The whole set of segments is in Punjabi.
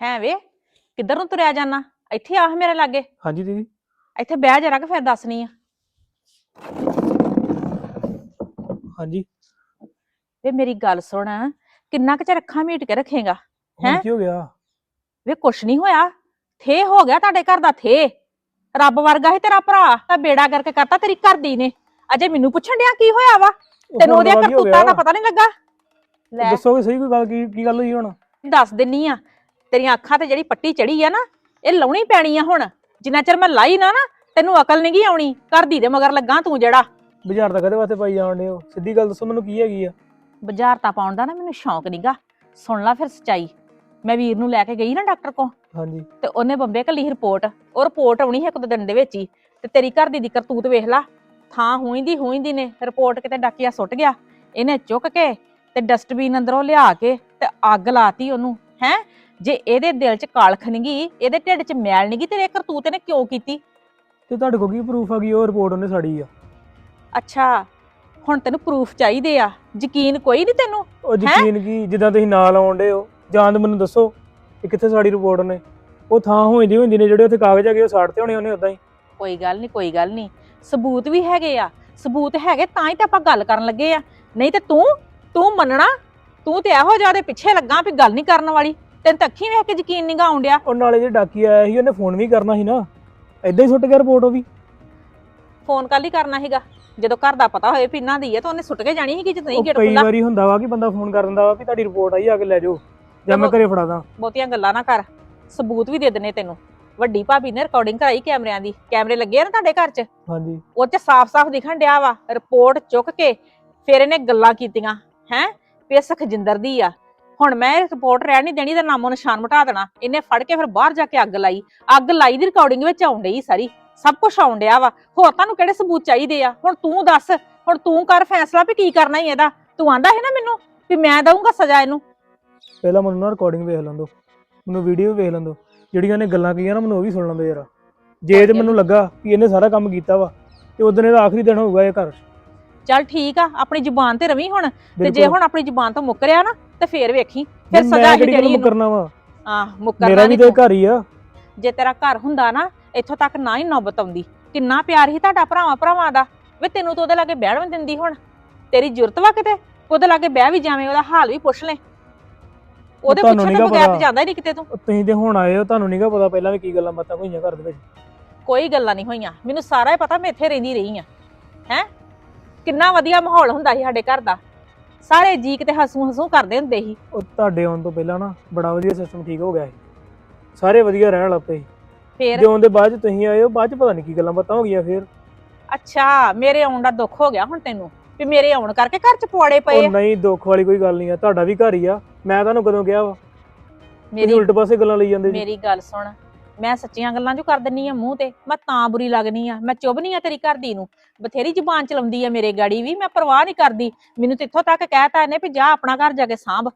ਹੈ ਵੇ ਕਿੱਧਰ ਨੂੰ ਤੁਰਿਆ ਜਾਣਾ ਇੱਥੇ ਆਹ ਮੇਰੇ ਲਾਗੇ। ਹਾਂਜੀ ਦੀਦੀ। ਇੱਥੇ ਬਹਿ ਜਰਾ ਕਿ ਫਿਰ ਦੱਸਣੀ ਆ। ਹਾਂਜੀ। ਵੇ ਮੇਰੀ ਗੱਲ ਸੁਣ ਕਿੰਨਾ ਕੁ ਚਿਰ ਅੱਖਾਂ ਮੀਟ ਕੇ ਰੱਖੇਗਾ? ਹੈਂ? ਕੀ ਹੋ ਗਿਆ? ਵੇ ਕੁਛ ਨਹੀਂ ਹੋਇਆ। ਥੇ ਹੋ ਗਿਆ ਤੁਹਾਡੇ ਘਰ ਦਾ ਥੇ। ਰੱਬ ਵਰਗਾ ਹੀ ਤੇਰਾ ਭਰਾ ਤਾਂ ਬੇੜਾ ਕਰਕੇ ਕਰਤਾ ਤੇਰੀ ਘਰ ਦੀ ਨੇ। ਅਜੇ ਮੈਨੂੰ ਪੁੱਛਣ ਡਿਆ ਕੀ ਹੋਇਆ ਵਾ? ਤੈਨੂੰ ਹੁਣ ਉਹਦੀਆਂ ਦਾ ਕੀ ਹੋ ਕਰਤੂਤਾਂ ਦਾ? ਪਤਾ ਨਹੀਂ ਲੱਗਾ? ਲੈ। ਦੱਸੋਗੇ ਸਹੀ ਕੋਈ ਗੱਲ ਕੀ ਕੀ ਗੱਲ ਹੋਈ ਹੁਣ? ਦੱਸ ਦਿੰਨੀ ਆ। ਤੇਰੀਆਂ ਅੱਖਾਂ ਤੇ ਜਿਹੜੀ ਪੱਟੀ ਚੜੀ ਆ ਨਾ ਇਹ ਲਾਉਣੀ ਪੈਣੀ ਆ ਹੁਣ। ਜਿੰਨਾ ਚਿਰ ਮੈਂ ਲਾਈ ਨਾ ਨਾ ਤੈਨੂੰ ਅਕਲ ਨਹੀਂ ਗਈ ਆਉਣੀ। ਘਰ ਦੀ ਮਗਰ ਲੱਗਾ ਤੂੰ ਜਿਹੜਾ। ਬਾਜ਼ਾਰ ਦਾ ਕਦੇ ਵਾਸਤੇ ਪਾਈ ਜਾਣਦੇ ਹੋ? ਸਿੱਧੀ ਗੱਲ ਦੱਸੋ ਮੈਨੂੰ ਕੀ ਹੈਗੀ ਆ? ਬਾਜ਼ਾਰ ਤਾਂ ਪਾਉਣ ਦਾ ਨਾ ਮੈਨੂੰ ਸ਼ੌਂਕ ਨਹੀਂਗਾ ਸੁਣ ਲੈ ਫਿਰ ਸਚਾਈ। ਮੈਂ ਵੀਰ ਨੂੰ ਲੈ ਕੇ ਗਈ ਨਾ ਡਾਕਟਰ ਕੋ ਹਾਂਜੀ। ਤੇ ਉਹਨੇ ਬੰਬੇ ਕੱਲੀ ਰਿਪੋਰਟ। ਉਹ ਰਿਪੋਰਟ ਆਉਣੀ ਹੈ ਇੱਕ ਦੋ ਦਿਨ ਦੇ ਵਿੱਚ ਹੀ। ਤੇ ਤੇਰੀ ਘਰ ਦੀ ਦੀ ਕਰਤੂਤ ਵੇਖ ਲਾ। ਥਾਂ ਹੋਈਂਦੀ ਹੋਈਂਦੀ ਨੇ ਰਿਪੋਰਟ ਕਿਤੇ ਡਾਕੀਆ ਸੁੱਟ ਗਿਆ। ਇਹਨੇ ਚੁੱਕ ਕੇ ਤੇ ਡਸਟਬਿਨ ਅੰਦਰੋਂ ਲਿਆ ਕੇ ਤੇ ਅੱਗ ਲਾਤੀ ਉਹਨੂੰ। ਹੈ? ਜੇ ਇਹਦੇ ਦਿਲ 'ਚ ਕਾਲਖ ਨੀ ਗੀ ਇਹਦੇ ਢਿੱਡ 'ਚ ਮੈਲ ਨੀ ਗੀ ਤੇਰੇ ਕਰਤੂਤ ਇਹਨੇ ਕਿਉਂ ਕੀਤੀ? ਤੇ ਤੁਹਾਡੇ ਕੋਲ ਕੀ ਪ੍ਰੂਫ ਆ ਗਈ ਉਹ ਰਿਪੋਰਟ ਉਹਨੇ ਸਾੜੀ ਆ? ਅੱਛਾ ਹੁਣ ਤੈਨੂੰ ਪ੍ਰੂਫ ਚਾਹੀਦੇ ਆ। ਯਕੀਨ ਕੋਈ ਨਹੀਂ ਤੈਨੂੰ? ਉਹ ਯਕੀਨ ਕੀ? ਜਿੱਦਾਂ ਤੁਸੀਂ ਨਾਲ ਆਉਂਦੇ ਹੋ। ਜਾਂ ਤਾਂ ਮੈਨੂੰ ਦੱਸੋ ਕਿ ਕਿੱਥੇ ਸਾੜੀ ਰਿਪੋਰਟ ਨੇ ਉਹ ਥਾਂ ਹੋਈਂਦੀ ਹੋਈਂਦੀ ਨੇ ਜਿਹੜੇ ਉੱਥੇ ਕਾਗਜ਼ ਹੈਗੇ ਉਹ ਸਾੜਤੇ ਹੋਣੇ ਉਹਨੇ ਉਦਾਂ ਹੀ। ਕੋਈ ਗੱਲ ਨਹੀਂ ਕੋਈ ਗੱਲ ਨਹੀਂ ਸਬੂਤ ਵੀ ਹੈਗੇ ਆ। ਸਬੂਤ ਹੈਗੇ ਤਾਂ ਹੀ ਤਾਂ ਆਪਾਂ ਗੱਲ ਕਰਨ ਲੱਗੇ ਆ। ਨਹੀਂ ਤੇ ਤੂੰ ਤੂੰ ਮੰਨਣਾ। ਤੂੰ ਤੇ ਇਹੋ ਜਿਹਾ ਦੇ ਪਿੱਛੇ ਲੱਗਾ ਵੀ ਗੱਲ ਨਹੀਂ ਕਰਨ ਵਾਲੀ। ਤੈਨੂੰ ਤਾਂ ਅੱਖੀਂ ਵੇਖ ਕੇ ਯਕੀਨ ਨਹੀਂ ਗਾ ਆਉਂਦਿਆ ਉਹ ਨਾਲੇ ਜੇ ਡਾਕੀ ਆਇਆ ਸੀ ਉਹਨੇ ਫੋਨ ਵੀ ਕਰਨਾ ਸੀ ਨਾ। ਐਦਾਂ ਹੀ ਸੁੱਟ ਗਿਆ ਰਿਪੋਰਟ ਉਹ ਵੀ। ਫੋਨ ਕੱਲ ਹੀ ਕਰਨਾ ਸੀਗਾ। ਜਦੋਂ ਘਰ ਦਾ ਪਤਾ ਹੋਏ ਵੀ ਇਹਨਾਂ ਦੀ ਹੈ ਤਾਂ ਉਹਨੇ ਸੁੱਟ ਕੇ ਜਾਣੀ ਸੀਗੀ ਜੇ ਨਹੀਂ ਉਹ ਗੇਟ ਕਈ ਖੁੱਲਾ ਵਾਰੀ ਹੁੰਦਾ ਵਾ ਕਿ ਬੰਦਾ ਫੋਨ ਕਰ ਦਿੰਦਾ ਵਾ ਵੀ ਤੁਹਾਡੀ ਰਿਪੋਰਟ ਆਈ ਆ ਕੇ ਲੈ ਜਾਓ। ਜਾਂ ਮੈਂ। ਘਰੇ ਫੜਾ ਦਾਂ। ਬਹੁਤੀਆਂ ਗੱਲਾਂ ਨਾ ਕਰ। ਸਬੂਤ ਵੀ ਦੇ ਦਨੇ ਤੈਨੂੰ। ਵੱਡੀ ਭਾਬੀ ਨੇ ਰਿਕਾਰਡਿੰਗ ਕਰਾਈ ਕੈਮਰਿਆਂ ਦੀ। ਕੈਮਰੇ ਲੱਗੇ ਆ ਨਾ ਤੁਹਾਡੇ ਘਰ 'ਚ? ਹਾਂਜੀ। ਉਹ 'ਚ ਸਾਫ਼-ਸਾਫ਼ ਦਿਖਣ ਡਿਆ ਵਾ ਰਿਪੋਰਟ ਚੁੱਕ ਕੇ ਫਿਰ ਇਹਨੇ ਗੱਲਾਂ ਕੀਤੀਆਂ। ਹੈ? ਵੀ ਇਹ ਸੁਖਜਿੰਦਰ ਦੀ ਆ। ਹੁਣ ਮੈਂ ਰਿਪੋਰਟ ਰਹਿਣ ਨਹੀਂ ਦੇਣੀ ਦਾ ਨਾਮੋ ਨਿਸ਼ਾਨ ਮਿਟਾ ਦੇਣਾ। ਇਹਨੇ ਫੜ ਕੇ ਫਿਰ ਬਾਹਰ ਜਾ ਕੇ ਅੱਗ ਲਾਈ। ਅੱਗ ਲਾਈ ਦੀ ਰਿਕਾਰਡਿੰਗ ਵਿੱਚ ਆਉਣ ਡਈ ਸਾਰੀ। ਸਭ ਕੁਝ ਆਉਣ ਡਿਆ ਵਾ। ਹੋਰ ਤੁਹਾਨੂੰ ਕਿਹੜੇ ਸਬੂਤ ਚਾਹੀਦੇ ਆ? ਹੁਣ ਤੂੰ ਦੱਸ। ਹੁਣ ਤੂੰ ਕਰ ਫੈਸਲਾ ਵੀ ਕੀ ਕਰਨਾ ਹੀ ਇਹਦਾ। ਤੂੰ ਆਂਦਾ ਹੈ ਨਾ ਮੈਨੂੰ ਵੀ ਮੈਂ ਦਊਂਗਾ ਸਜ਼ਾ ਇਹਨੂੰ। ਪਹਿਲਾਂ ਮੈਨੂੰ ਨਾ ਰਿਕਾਰਡਿੰਗ ਵੇਖ ਲੈਣ ਦਿਓ ਮੈਨੂੰ ਵੀਡੀਓ ਵੇਖ ਲੈਣ ਦਿਓ ਜਿਹੜੀਆਂ ਨੇ ਗੱਲਾਂ ਕੀਆਂ ਨਾ ਮੈਨੂੰ ਉਹ ਵੀ ਸੁਣ ਲੈਣ ਦਿਓ ਯਾਰ। ਜੇ ਤੇ ਮੈਨੂੰ ਲੱਗਾ ਕਿ ਇਹਨੇ ਸਾਰਾ ਕੰਮ ਕੀਤਾ ਵਾ ਤੇ ਉਦੋਂ ਇਹਦਾ ਆਖਰੀ ਦਿਨ ਹੋਊਗਾ ਇਹ ਘਰ। 'ਚ। ਚੱਲ ਠੀਕ ਆ ਆਪਣੀ ਜ਼ੁਬਾਨ ਤੇ ਰਵੀ ਹੁਣ ਤੇ ਜੇ ਬਿਲਕੁਲ। ਹੁਣ ਆਪਣੀ ਜ਼ੁਬਾਨ ਤੋਂ ਮੁੱਕਰਿਆ ਨਾ ਤੇ ਫੇਰ ਵੇਖੀ ਫਿਰ ਨਹੀਂ, ਸਜ਼ਾ ਹੀ ਕਿਹੜੀ ਗੱਲ ਦੇਣੀ ਇਹਨੂੰ। ਕਰਨਾ ਵਾ? ਆਹ ਮੁੱਕਰਨਾ ਮੇਰਾ ਵੀ ਨਹੀਂ ਤੇ ਘਰ ਹੀ ਆ। ਜੇ ਤੇਰਾ ਘਰ ਹੁੰਦਾ ਨਾ ਇੱਥੋਂ ਤੱਕ ਨਾ ਹੀ ਨੌਬਤ ਆਉਂਦੀ। ਕਿੰਨਾ ਪਿਆਰ ਸੀ ਤੁਹਾਡਾ ਭਰਾਵਾਂ ਭਰਾਵਾਂ ਦਾ। ਵੇ ਤੈਨੂੰ ਤਾਂ ਉਹਦੇ ਲਾਗੇ ਬਹਿਣ ਵੀ ਨੀ ਦਿੰਦੀ ਹੁਣ। ਤੇਰੀ ਜ਼ਰੂਰਤ ਵਾ ਕਿਤੇ? ਉਹਦੇ ਲਾਗੇ ਬਹਿ ਵੀ ਜਾਵੇਂ ਉਹਦਾ ਹਾਲ ਵੀ ਪੁੱਛ ਲੈ। ਉਹਦੇ ਤੁਹਾਨੂੰ ਪੁੱਛਣ ਨੀ ਤੋਂ ਬਗੈਰ ਪਤਾ। ਤੇ ਜਾਂਦਾ ਹੀ ਨਹੀਂ ਕਿਤੇ ਤੂੰ। ਤੁਸੀਂ ਤੇ ਹੁਣ ਆਏ ਹੋ ਤੁਹਾਨੂੰ ਨਹੀਂਗਾ ਪਤਾ ਪਹਿਲਾਂ ਵੀ ਕੀ ਗੱਲਾਂ ਬਾਤਾਂ ਹੋਈਆਂ ਘਰ ਦੇ ਵਿੱਚ। ਕੋਈ ਗੱਲਾਂ ਨਹੀਂ ਹੋਈਆਂ। ਮੈਨੂੰ ਸਾਰਾ ਹੀ ਪਤਾ ਮੈਂ ਇੱਥੇ ਰਹਿੰਦੀ ਰਹੀ ਆ। ਹੈ? ਕਿੰਨਾ ਵਧੀਆ ਮਾਹੌਲ ਹੁੰਦਾ ਸੀ ਸਾਡੇ ਘਰ ਦਾ। ਸਾਰੇ ਜੀ ਕਿਤੇ ਹਸੂ ਹਸੂ ਕਰਦੇ ਹੁੰਦੇ ਸੀ। ਉਹ ਤੁਹਾਡੇ ਆਉਣ ਤੋਂ ਪਹਿਲਾਂ ਨਾ ਬੜਾ ਵਧੀਆ ਸਿਸਟਮ ਠੀਕ ਹੋ ਗਿਆ ਸੀ। ਸਾਰੇ ਵਧੀਆ ਰਹਿਣ ਲੱਗ ਪਏ। ਫੇਰ? ਜੇ ਆਉਂਦੇ ਬਾਅਦ ਚ ਤੁਸੀਂ ਆਏ ਹੋ ਬਾਅਦ ਚ ਪਤਾ ਨਹੀਂ ਕੀ ਗੱਲਾਂ ਬਾਤਾਂ ਹੋ ਗਈਆਂ ਫੇਰ। ਅੱਛਾ ਮੇਰੇ ਆਉਣ ਦਾ ਦੁੱਖ ਹੋ ਗਿਆ ਹੁਣ ਤੈਨੂੰ ਵੀ ਮੇਰੇ ਆਉਣ ਕਰਕੇ ਘਰ ਚ ਪੁਆੜੇ ਪਏ ਉਹ ਆ। ਨਹੀਂ ਦੁੱਖ ਵਾਲੀ ਕੋਈ ਗੱਲ ਨਹੀਂ ਆ ਤੁਹਾਡਾ ਵੀ ਘਰ ਹੀ ਆ। ਮੈਂ ਤੁਹਾਨੂੰ ਕਦੋਂ ਕਿਹਾ ਵਾ? ਤੁਸੀਂ ਮੇਰੀ ਉਲਟ ਪਾਸੇ ਗੱਲਾਂ ਲਈ ਜਾਂਦੇ ਜੀ। ਮੇਰੀ ਗੱਲ ਸੁਣ ਮੈਂ ਸੱਚੀਆਂ ਗੱਲਾਂ ਜੋ ਕਰ ਦਿੰਨੀ ਆ ਮੂੰਹ ਤੇ ਮੈਂ ਤਾਂ ਬੁਰੀ ਲੱਗਨੀ ਆ ਮੈਂ ਚੁੱਭਨੀ ਆ ਤੇਰੀ ਘਰ ਦੀ ਨੂੰ। ਬਥੇਰੀ ਜ਼ੁਬਾਨ ਚਲਾਉਂਦੀ ਆ ਮੇਰੇ ਗਾੜੀ ਵੀ ਮੈਂ ਪਰਵਾਹ ਨਹੀਂ ਕਰਦੀ। ਮੈਨੂੰ ਤੇ ਇੱਥੋਂ ਤੱਕ ਕਹਿਤਾ ਇਹਨੇ ਵੀ ਜਾ ਆਪਣਾ ਘਰ ਜਾ ਕੇ ਸਾਂਭ।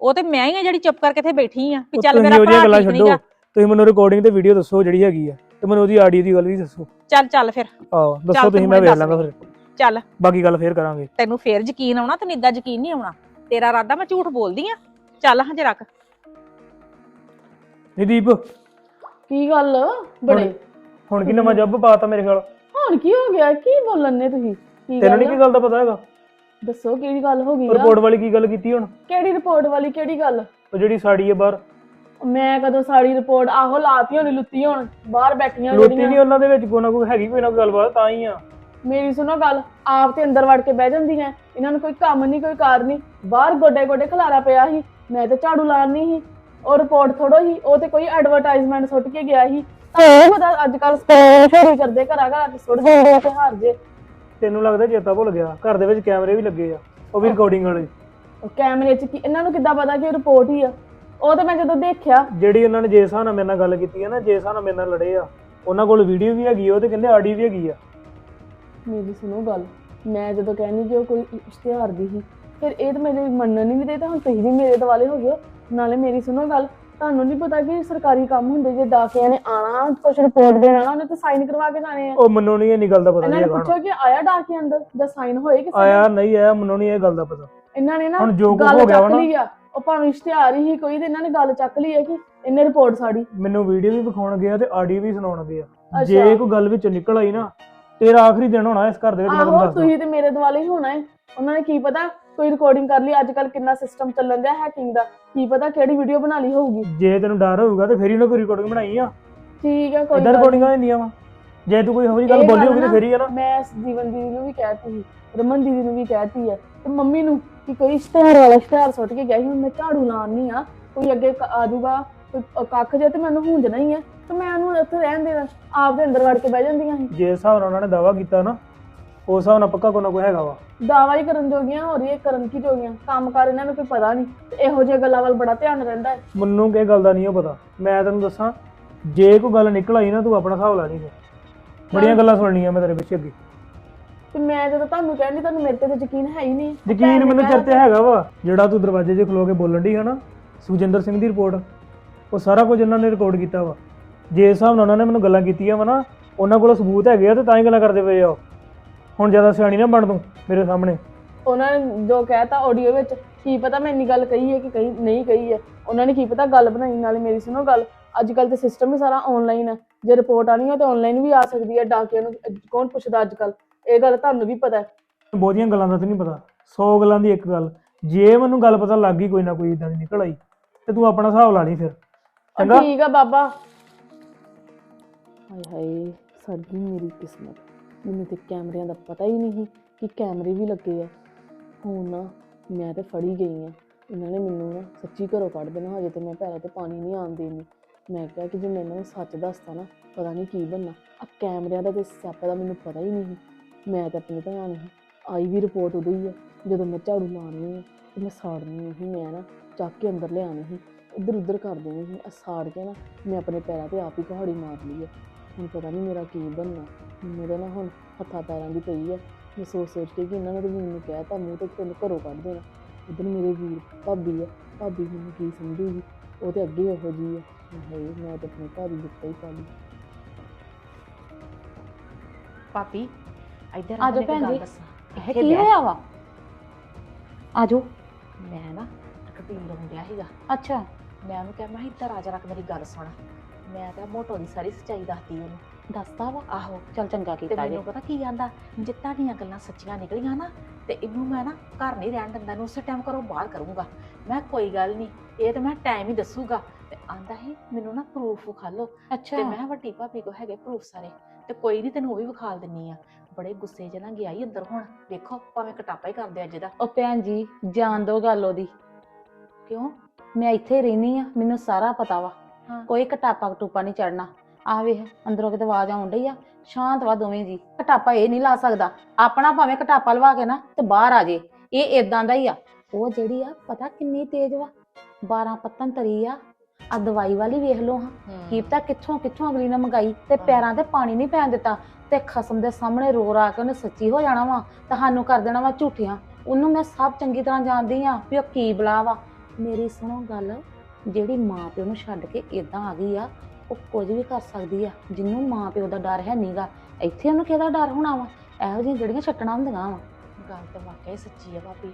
ਉਹ ਤੇ ਮੈਂ ਹੀ ਆ ਜਿਹੜੀ ਚੁੱਪ ਕਰਕੇ ਇੱਥੇ ਬੈਠੀ ਆ ਵੀ ਚੱਲ ਮੇਰਾ ਭਰਾ ਠੀਕ ਛੱਡੋ। ਨਹੀਂਗਾ ਤੁਸੀਂ ਮੈਨੂੰ ਰਿਕਾਰਡਿੰਗ ਤੇ ਵੀਡੀਓ ਦੱਸੋ ਜਿਹੜੀ ਹੈਗੀ ਆ ਤੇ ਮੈਨੂੰ ਉਹਦੀ ਆਡੀਓ ਦੀ ਗੱਲ ਵੀ ਦੱਸੋ। ਚੱਲ ਚੱਲ ਫਿਰ। ਆਹੋ ਦੱਸੋ ਤੁਸੀਂ ਮੈਂ ਵੇਖ ਲਾਂਗਾ ਫਿਰ। ਚੱਲ। ਬਾਕੀ ਗੱਲ ਫੇਰ ਕਰਾਂਗੇ। ਤੈਨੂੰ ਫੇਰ ਯਕੀਨ ਆਉਣਾ ਤੈਨੂੰ ਏਦਾਂ ਯਕੀਨ ਨਹੀਂ ਆਉਣਾ। ਤੇਰਾ ਇਰਾਦਾ ਮੈਂ ਝੂਠ ਬੋਲਦੀ ਆ। ਚੱਲ ਹਾਂ ਜੇ ਰੱਖ। ਨਿਦੀਪ। ਕੀ ਗੱਲ ਬੜੇ? ਹੁਣ ਕੀ ਨਵਾਂ ਜੱਬ ਪਾਤਾ ਮੇਰੇ ਖਿਆਲ? ਹੁਣ ਕੀ ਹੋ ਗਿਆ? ਕੀ ਬੋਲਣ ਨੇ ਤੁਸੀਂ? ਕੀ ਤੈਨੂੰ ਨਹੀਂ ਕੀ ਗੱਲ ਦਾ ਪਤਾ ਹੈਗਾ? ਦੱਸੋ ਕਿਹੜੀ ਗੱਲ ਹੋ ਗਈ ਆ? ਰਿਪੋਰਟ ਵਾਲੀ ਕੀ ਗੱਲ ਕੀਤੀ ਹੁਣ? ਕਿਹੜੀ ਰਿਪੋਰਟ ਵਾਲੀ ਕਿਹੜੀ ਗੱਲ? ਉਹ ਜਿਹੜੀ ਸਾੜੀ ਹੈ ਬਾਹਰ। ਮੈਂ ਕਦੋਂ ਸਾੜੀ ਰਿਪੋਰਟ ਆਹੋ ਲਾਤੀ ਹੋਣੀ ਲੁੱਤੀ ਹੋਣ ਬਾਹਰ ਬੈਠੀਆਂ ਲੋਤੀ ਨਹੀਂ ਉਹਨਾਂ ਦੇ ਵਿੱਚ ਕੋਈ ਨਾ ਕੋਈ ਹੈਗੀ ਕੋਈ ਨਾ ਕੋਈ ਗੱਲਬਾਤ ਤਾਂ ਹੀ ਆ। ਮੇਰੀ ਸੁਣੋ ਗੱਲ ਆਪ ਤੇ ਅੰਦਰ ਵੜ ਕੇ ਬਹਿ ਜਾਂਦੀਆਂ। ਇਹਨਾਂ ਨੂੰ ਕੋਈ ਕੰਮ ਨਹੀਂ ਕੋਈ ਕਾਰ ਨਹੀਂ ਬਾਹਰ ਗੋਡੇ ਗੋਡੇ ਖਲਾਰਾ ਪਿਆ ਸੀ। ਮੈਂ ਤੇ ਝਾੜੂ ਲਾਣੀ ਸੀ। ਉਹ ਰਿਪੋਰਟ ਥੋੜੋ ਸੀ ਉਹ ਤੇ ਕੋਈ ਐਡਵਰਟਾਈਜ਼ਮੈਂਟ ਸੁੱਟ ਕੇ ਗਿਆ ਸੀ। ਤੁਹਾਨੂੰ ਪਤਾ ਅੱਜ ਕੱਲ ਸ਼ੋਰੀ ਕਰਦੇ ਘਰਾਂ ਘਰਾਂ ਚ ਸੁੱਟ ਦਿੰਦੇ ਆ ਤੇ ਹਾਰ ਜੇ। ਤੈਨੂੰ ਲੱਗਦਾ ਚੇਤਾ ਭੁੱਲ ਗਿਆ? ਘਰ ਦੇ ਵਿੱਚ ਕੈਮਰੇ ਵੀ ਲੱਗੇ ਆ ਉਹ ਵੀ ਰਿਕਾਰਡਿੰਗ ਵਾਲੇ। ਉਹ ਕੈਮਰੇ 'ਚ ਕੀ ਇਹਨਾਂ ਨੂੰ ਕਿੱਦਾਂ ਪਤਾ ਕਿ ਇਹ ਰਿਪੋਰਟ ਹੀ ਆ? ਉਹ ਤਾਂ ਮੈਂ ਜਦੋਂ ਦੇਖਿਆ। ਜਿਹੜੀ ਉਹਨਾਂ ਨੇ ਜੇ ਹਿਸਾਬ ਨਾਲ ਮੇਰੇ ਨਾਲ ਗੱਲ ਕੀਤੀ ਹੈ ਨਾ ਜੇ ਹਿਸਾਬ ਨਾਲ ਮੇਰੇ ਨਾਲ ਲੜੇ ਆ ਉਹਨਾਂ ਕੋਲ ਵੀਡੀਓ ਵੀ ਹੈਗੀ ਆ ਉਹ ਤੇ ਕਹਿੰਦੇ ਆਡੀ ਵੀ ਹੈਗੀ ਆ। ਮੇਰੀ ਸੁਣੋ ਗੱਲ ਮੈਂ ਜਦੋਂ ਕਹਿੰਦੀ ਕਿ ਉਹ ਕੋਈ ਇਸ਼ਤਿਹਾਰ ਦੀ ਸੀ ਫਿਰ ਇਹ ਤਾਂ ਮੇਰੇ ਮੰਨਣ ਨਹੀਂ ਦੇ ਤਾਂ ਹੁਣ ਤੁਸੀਂ ਵੀ ਮੇਰੇ ਦੁਆਲੇ ਹੋ ਗਏ ਹੋ। ਨਾਲੇ ਮੇਰੀ ਸੁਣੋ ਗੱਲ ਤੁਹਾਨੂੰ ਨਹੀਂ ਪਤਾ ਕਿ ਸਰਕਾਰੀ ਕੰਮ ਹੁੰਦੇ ਜੇ ਡਾਕਿਆਂ ਨੇ ਆਣਾ ਕੁਝ ਰਿਪੋਰਟ ਦੇਣਾ ਉਹਨੇ ਤਾਂ ਸਾਈਨ ਕਰਵਾ ਕੇ ਜਾਣੇ ਆ। ਉਹ ਮੈਨੂੰ ਨਹੀਂ ਇਹ ਗੱਲ ਦਾ ਪਤਾ ਇਹਨਾਂ ਨਹੀਂ ਨੇ ਹੈਗਾ ਪੁੱਛੋ ਕਿ ਆਇਆ ਡਾਕੇ ਅੰਦਰ ਜਾਂ ਸਾਈਨ ਹੋਏ ਕਿਸੇ ਆਇਆ? ਨਹੀਂ ਆਇਆ ਮੈਨੂੰ ਨਹੀਂ ਇਹ ਗੱਲ ਦਾ ਪਤਾ। ਇਹਨਾਂ ਨੇ ਨਾ ਹੁਣ ਜੋ ਕੁਝ ਗੱਲ ਹੋ ਗਿਆ ਵਾ ਚੱਕ ਨਾ। ਲਈ ਆ ਉਹ ਭਾਵੇਂ ਇਸ਼ਤਿਹਾਰ ਹੀ ਕੋਈ ਤੇ ਇਹਨਾਂ ਨੇ ਗੱਲ ਚੱਕ ਲਈ ਹੈ ਕਿ ਇਹਨੇ ਰਿਪੋਰਟ ਸਾੜੀ ਮੈਨੂੰ ਵੀਡੀਓ ਵੀ ਵਿਖਾਉਣ ਗਿਆ ਤੇ ਆਡੀਓ ਵੀ ਸੁਣਾਉਣ ਗਿਆ। ਜੇ ਕੋਈ ਗੱਲ ਵਿੱਚ ਨਿਕਲ ਆਈ ਨਾ ਤੇਰਾ ਆਖਰੀ ਦਿਨ ਹੋਣਾ ਇਸ ਘਰ ਦੇ ਵਿੱਚ ਮੈਂ ਤੁਹਾਨੂੰ ਆਹੋ ਦੱਸਦਾ। ਤੁਸੀਂ ਤੇ ਮੇਰੇ ਦੁਆਲੇ ਹੀ ਹੋਣਾ ਹੈ ਉਹਨਾਂ ਨੇ ਕੀ ਪਤਾ ਕੋਈ ਰਿਕਾਰਡਿੰਗ ਕਰ ਲਈ ਅੱਜ ਕੱਲ ਕਿੰਨਾ ਸਿਸਟਮ ਚੱਲਣ ਦਿਆ ਹੈਕਿੰਗ ਦਾ। ਕੀ ਪਤਾ ਕਿਹੜੀ ਵੀਡੀਓ ਬਣਾ ਲਈ ਹੋਊਗੀ। ਜੇ ਤੈਨੂੰ ਡਰ ਹੋਊਗਾ ਤੇ ਫੇਰ ਹੀ ਉਹਨੇ ਕੋਈ ਰਿਕਾਰਡਿੰਗ ਬਣਾਈ ਆ। ਠੀਕ ਹੈ ਕੋਈ ਇਦਾਂ ਗੱਲ ਰਿਕਾਰਡਿੰਗਾਂ ਹੁੰਦੀਆਂ ਵਾ। ਜੇ ਤੂੰ ਕੋਈ ਹੋਰ ਗੱਲ ਇਹ ਬੋਲੀ ਹੋਊਗੀ ਤੇ ਨਾ- ਫੇਰ ਹੀ ਆ ਨਾ। ਮੈਂ ਜੀਵਨ ਦੀਦੀ ਨੂੰ ਵੀ ਕਹਿਤੀ ਸੀ ਰਮਨ ਦੀਦੀ ਨੂੰ ਵੀ ਕਹਿਤੀ ਹੈ ਤੇ ਮੰਮੀ ਨੂੰ ਕਿ ਕੋਈ ਇਸ਼ਤਿਹਾਰ ਵਾਲਾ ਇਸ਼ਤਿਹਾਰ ਸੁੱਟ ਕੇ ਗਿਆ ਸੀ ਹੁਣ ਮੈਂ ਝਾੜੂ ਲਾਉਣੀ ਆ ਕੋਈ ਅੱਗੇ ਕ- ਆ ਜਾਊਗਾ ਕੋਈ ਅ- ਕੱਖ ਜੇ ਤੇ ਮੈਨੂੰ ਹੁੰਜਣਾ ਹੀ ਹੈ ਤੇ ਮੈਂ ਉਹਨੂੰ ਉੱਥੇ ਰਹਿਣ ਦੇਣਾ ਆਪ ਦੇ ਅੰਦਰ ਵੜ ਕੇ ਬਹਿ ਜਾਂਦੀਆਂ ਸੀ। ਜੇ ਹਿਸਾਬ ਨਾਲ ਉਹਨਾਂ ਨੇ ਦਾਵਾ ਕੀਤਾ ਨਾ ਉਸ ਹਿਸਾਬ ਨਾਲ ਪੱਕਾ ਕੋਈ ਨਾ ਕੋਈ ਹੈਗਾ ਵਾ। ਦਾਵਾ ਹੀ ਕਰਨ ਜੋਗੀਆਂ ਹੋਰ ਇਹ ਕਰਨ ਕੀ ਜੋਗੀਆਂ। ਕੰਮ ਕਰ ਇਹਨਾਂ ਨੂੰ ਕੋਈ ਪਤਾ ਨਹੀਂ। ਤੇ ਇਹੋ ਜਿਹੇ ਗੱਲਾਂ ਵੱਲ ਬੜਾ ਧਿਆਨ ਰਹਿੰਦਾ ਹੈ। ਮੈਨੂੰ ਕਿਹ ਗੱਲ ਦਾ ਨਹੀਂ ਉਹ ਪਤਾ। ਮੈਂ ਤੈਨੂੰ ਦੱਸਾਂ ਜੇ ਕੋਈ ਗੱਲ ਨਿਕਲ ਆਈ ਨਾ ਤੂੰ ਆਪਣਾ ਹਿਸਾਬ ਲਾ ਲਈ ਫਿਰ। ਬੜੀਆਂ ਗੱਲਾਂ ਸੁਣਨੀਆਂ ਮੈਂ ਤੇਰੇ ਪਿੱਛੇ ਅੱਗੇ। ਤੇ ਮੈਂ ਜਦੋਂ ਤੁਹਾਨੂੰ ਕਹਿੰਦੀ ਤੁਹਾਨੂੰ ਮੇਰੇ ਤੇ ਤਾਂ ਯਕੀਨ ਹੈ ਹੀ ਨਹੀਂ। ਯਕੀਨ ਮੈਨੂੰ ਤੇਰੇ ਤੇ ਹੈਗਾ ਵਾ। ਜਿਹੜਾ ਤੂੰ ਦਰਵਾਜ਼ੇ 'ਚ ਖਲੋ ਕੇ ਬੋਲਣ ਦੀ ਹੈ ਨਾ ਸੁਖਜਿੰਦਰ ਸਿੰਘ ਦੀ ਰਿਪੋਰਟ ਉਹ ਸਾਰਾ ਕੁਝ ਇਹਨਾਂ ਨੇ ਰਿਕਾਰਡ ਕੀਤਾ ਵਾ। ਜੇ ਇਸ ਹਿਸਾਬ ਨਾਲ ਉਹਨਾਂ ਨੇ ਮੈਨੂੰ ਗੱਲਾਂ ਕੀਤੀਆਂ ਵਾ ਨਾ ਉਹਨਾਂ ਕੋਲ ਸਬੂਤ ਹੈਗੇ ਆ ਤੇ ਤਾਂ ਹੀ ਗੱਲਾਂ ਕਰਦੇ ਪਏ ਆ ਉਹ। ਹੁਣ ਜ਼ਿਆਦਾ ਸਿਆਣੀ ਨਾ ਬਣ ਤੂੰ ਮੇਰੇ ਸਾਹਮਣੇ। ਉਹਨਾਂ ਨੇ ਜੋ ਕਹਿਤਾ ਆਡੀਓ ਵਿੱਚ ਕੀ ਪਤਾ ਮੈਂ ਇੰਨੀ ਗੱਲ ਕਹੀ ਹੈ ਕਿ ਕਹੀ ਨਹੀਂ ਕਹੀ ਹੈ। ਉਹਨਾਂ ਨੇ ਕੀ ਪਤਾ ਗੱਲ ਬਣਾਈ ਨਾਲੇ ਮੇਰੀ ਸੁਣੋ ਗੱਲ। ਅੱਜ ਕੱਲ ਤੇ ਸਿਸਟਮ ਹੀ ਸਾਰਾ ਆਨਲਾਈਨ ਹੈ। ਜੇ ਰਿਪੋਰਟ ਆਣੀ ਹੈ ਤਾਂ ਆਨਲਾਈਨ ਵੀ ਆ ਸਕਦੀ ਹੈ ਡਾਕੀਆਂ ਨੂੰ ਕੌਣ ਪੁੱਛਦਾ ਅੱਜ ਕੱਲ ਇਹ ਗੱਲ ਤੁਹਾਨੂੰ ਵੀ ਪਤਾ ਹੈ। ਬਹੁਤੀਆਂ ਗੱਲਾਂ ਦਾ ਤੇ ਨਹੀਂ ਪਤਾ। 100 ਗੱਲਾਂ ਦੀ ਇੱਕ ਗੱਲ। ਜੇ ਮੈਨੂੰ ਗੱਲ ਪਤਾ ਲੱਗ ਗਈ ਕੋਈ ਨਾ ਕੋਈ ਇਦਾਂ ਦੀ ਨਿਕਲ ਆਈ ਤੇ ਤੂੰ ਆਪਣਾ ਹਿਸਾਬ ਲਾ ਲਈ ਫਿਰ। ਚੰਗਾ? ਠੀਕ ਆ ਬਾਬਾ। ਹਾਏ ਹਾਏ ਸਾਡੀ ਮੇਰੀ ਕਿਸਮਤ। ਮੈਨੂੰ ਤੇ ਕੈਮਰਿਆਂ ਦਾ ਪਤਾ ਹੀ ਨਹੀਂ ਸੀ ਕਿ ਕੈਮਰੇ ਵੀ ਲੱਗੇ ਆ। ਹੁਣ ਨਾ ਮੈਂ ਤੇ ਫੜੀ ਗਈ ਆ। ਇਹਨਾਂ ਨੇ ਮੈਨੂੰ ਨਾ ਸੱਚੀ ਘਰੋਂ ਕੱਢ ਦੇਣਾ, ਹਜੇ ਤੇ ਮੈਂ ਪੈਰਾਂ ਤੇ ਪਾਣੀ ਨਹੀਂ ਆਉਣ ਦੇਣੀ। ਮੈਂ ਕਿਹਾ ਕਿ ਜੇ ਮੈਂ ਇਹਨਾਂ ਨੂੰ ਸੱਚ ਦੱਸਤਾ ਨਾ, ਪਤਾ ਨਹੀਂ ਕੀ ਬਣਨਾ। ਆ ਕੈਮਰਿਆਂ ਦਾ ਤੇ ਸਿਆਪੇ ਦਾ ਮੈਨੂੰ ਪਤਾ ਹੀ ਨਹੀਂ। ਮੈਂ ਤਾਂ ਆਪਣੇ ਧਿਆਨ ਨਹੀਂ ਆਈ ਵੀ ਰਿਪੋਰਟ ਉਦੋਂ ਹੀ ਆ। ਜਦੋਂ ਮੈਂ ਝਾੜੂ ਲਾਉਣੀ ਆ ਤੇ ਮੈਂ ਸਾੜਨੀ ਨਹੀਂ ਮੈਂ ਨਾ ਚੱਕ ਕੇ ਅੰਦਰ ਲਿਆਉਣੀ ਸੀ। ਇੱਧਰ ਉੱਧਰ ਕਰ ਦੇਣੀ ਸੀ। ਆਹ ਸਾੜ ਕੇ ਨਾ ਮੈਂ ਆਪਣੇ ਪੈਰਾਂ ਤੇ ਆਪ ਹੀ ਕੁਹਾੜੀ ਮਾਰ ਲਈ ਹੈ ਹੁਣ ਪਤਾ ਨਹੀਂ ਮੇਰਾ ਕੀ ਬਣਨਾ। ਮੇਰੇ ਨਾ ਹੁਣ ਹੱਥਾਂ ਪੈਰਾਂ ਦੀ ਪਈ ਹੈ ਮੈਂ ਸੋਚ ਸੋਚ ਕੇ ਕਿ ਇਹਨਾਂ ਨੇ ਤਾਂ ਮੈਨੂੰ ਕਹਿ ਤਾ ਮੂੰਹ ਤੇ ਤੈਨੂੰ ਘਰੋਂ ਕੱਢ ਦੇਣਾ। ਉਧਰ ਮੇਰੇ ਵੀਰ ਭਾਬੀ ਹੈ ਭਾਬੀ ਮੈਨੂੰ ਕੀ ਸਮਝੂਗੀ? ਉਹ ਤੇ ਅੱਗੇ ਇਹੋ ਜੀ ਹੈ ਹਾਏ ਮੈਂ ਤਾਂ ਆਪਣੇ ਘਰ ਹੀ ਦਿੱਤਾ ਹੀ ਪਾ ਲਈ ਪਾਪੀ ਇੱਧਰ ਆ ਜਾਓ ਮੈਨੂੰ ਭੈਣ ਜੀ। ਇਹ ਕੀ। ਹੋਇਆ ਵਾ? ਆਜੋ ਮੈਂ ਨਾ ਕਪੀਲ ਡਿਆ ਸੀਗਾ। ਅੱਛਾ। ਮੈਂ ਉਹਨੂੰ ਕਿਹਾ ਮੈਂ ਇੱਧਰ ਆ ਜਾ ਰੱਖ ਮੇਰੀ ਗੱਲ ਸੁਣ। ਮੈਂ ਤਾਂ ਮੋਟੋ ਦੀ ਸਾਰੀ ਸੱਚਾਈ ਦੱਸਦੀ ਉਹਨੂੰ। ਦੱਸਦਾ ਵਾ? ਆਹੋ ਚਲ ਚੰਗਾ ਤੇ ਕੀਤਾ ਜੀ। ਮੈਨੂੰ ਪਤਾ ਕੀ ਆਂਦਾ? ਜੇ ਤੁਹਾਡੀਆਂ ਗੱਲਾਂ ਸੱਚੀਆਂ ਨਿਕਲੀਆਂ ਨਾ ਤੇ ਇਹਨੂੰ ਮੈਂ ਨਾ ਘਰ ਨਹੀਂ ਰਹਿਣ ਦਿੰਦਾ ਨੂੰ ਉਸੇ ਟਾਈਮ ਘਰੋਂ ਬਾਹਰ ਕਰੂੰਗਾ। ਮੈਂ ਕੋਈ ਗੱਲ ਨਹੀਂ ਇਹ ਤਾਂ ਮੈਂ ਟਾਈਮ ਹੀ ਦੱਸੂਗਾ। ਤੇ ਆਂਦਾ ਹੀ ਮੈਨੂੰ ਨਾ ਪ੍ਰੂਫ ਵਿਖਾ ਲਓ। ਅੱਛਾ। ਤੇ ਮੈਂ ਕਿਹਾ ਵੱਡੀ ਭਾਬੀ ਕੋ ਹੈਗੇ ਪ੍ਰੂਫ ਸਾਰੇ। ਤੇ ਕੋਈ ਨਹੀਂ ਤੈਨੂੰ ਉਹ ਵੀ ਵਿਖਾਲ ਦਿੰਨੀ ਆ। ਬੜੇ ਗੁੱਸੇ 'ਚ ਨਾ ਗਿਆ ਹੀ ਅੰਦਰ ਹੁਣ। ਵੇਖੋ ਭਾਵੇਂ ਕਟਾਪਾ ਹੀ ਕਰਦੇ ਅੱਜ ਦਾ। ਉਹ ਭੈਣ ਜੀ ਜਾਣ ਦੋ ਗੱਲ ਉਹਦੀ। ਕਿਉਂ? ਮੈਂ ਇੱਥੇ ਰਹਿਨੀ ਆ ਮੈਨੂੰ ਸਾਰਾ ਪਤਾ ਵਾ। ਹਾਂ। ਕੋਈ ਕਟਾਪਾ ਕਟੂਪਾ ਨਹੀਂ ਚੜਨਾ ਆ ਵੇਖ ਅੰਦਰੋਂ ਕਿਤੇ ਆਵਾਜ਼ ਆਉਣ ਡਈ ਆ। ਸ਼ਾਂਤ ਵਾ ਦੋਵੇਂ ਜੀ। ਕਟਾਪਾ ਇਹ ਨਹੀਂ ਲਾ ਸਕਦਾ। ਆਪਣਾ ਭਾਵੇਂ ਕਟਾਪਾ ਲਵਾ ਕੇ ਨਾ ਤੇ ਬਾਹਰ ਆ ਜੇ। ਇਹ ਇਦਾਂ ਦਾ ਹੀ ਆ। ਉਹ ਜਿਹੜੀ ਆ ਪਤਾ ਕਿੰਨੀ ਤੇਜ਼ ਵਾ? 12 ਪੱਤਨ ਤਰੀ ਆ। ਆ ਦਵਾਈ ਵਾਲੀ ਵੇਖ ਲਓ ਹਾਂ। ਕੀ ਪਤਾ ਕਿੱਥੋਂ ਕਿੱਥੋਂ ਅਗਲੀ ਨੇ ਮੰਗਾਈ? ਤੇ। ਪੈਰਾਂ ਤੇ ਪਾਣੀ ਨਹੀਂ ਪੈਣ ਦਿੱਤਾ। ਤੇ ਖਸਮ ਦੇ ਸਾਹਮਣੇ ਰੋ ਰਾ ਕੇ ਉਹਨੇ ਸੱਚੀ ਹੋ ਜਾਣਾ ਵਾ। ਤੁਹਾਨੂੰ ਕਰ ਦੇਣਾ ਵਾ ਝੂਠੀਆਂ। ਉਹਨੂੰ ਮੈਂ ਸਭ ਚੰਗੀ ਤਰ੍ਹਾਂ ਜਾਣਦੀ ਆ ਵੀ ਉਹ ਕੀ ਬਲਾ ਵਾ। ਮੇਰੀ ਸੁਣੋ ਗੱਲ। ਜਿਹੜੀ ਮਾਂ ਪਿਓ ਨੂੰ ਛੱਡ ਕੇ ਇਦਾਂ ਆ ਗਈ ਆ, ਉਹ ਕੁਝ ਵੀ ਕਰ ਸਕਦੀ ਆ। ਜਿਹਨੂੰ ਮਾਂ ਪਿਓ ਦਾ ਡਰ ਹੈ ਨਹੀਂਗਾ ਇੱਥੇ ਉਹਨੂੰ ਕਿਹਦਾ ਡਰ ਹੋਣਾ ਵਾ? ਇਹੋ ਜਿਹੀਆਂ ਜਿਹੜੀਆਂ ਛੱਟਣਾ ਹੁੰਦੀਆਂ ਵਾ। ਗੱਲ ਤਾਂ ਵਾਕਿਆ ਹੀ ਸੱਚੀ ਆ ਭਾਬੀ।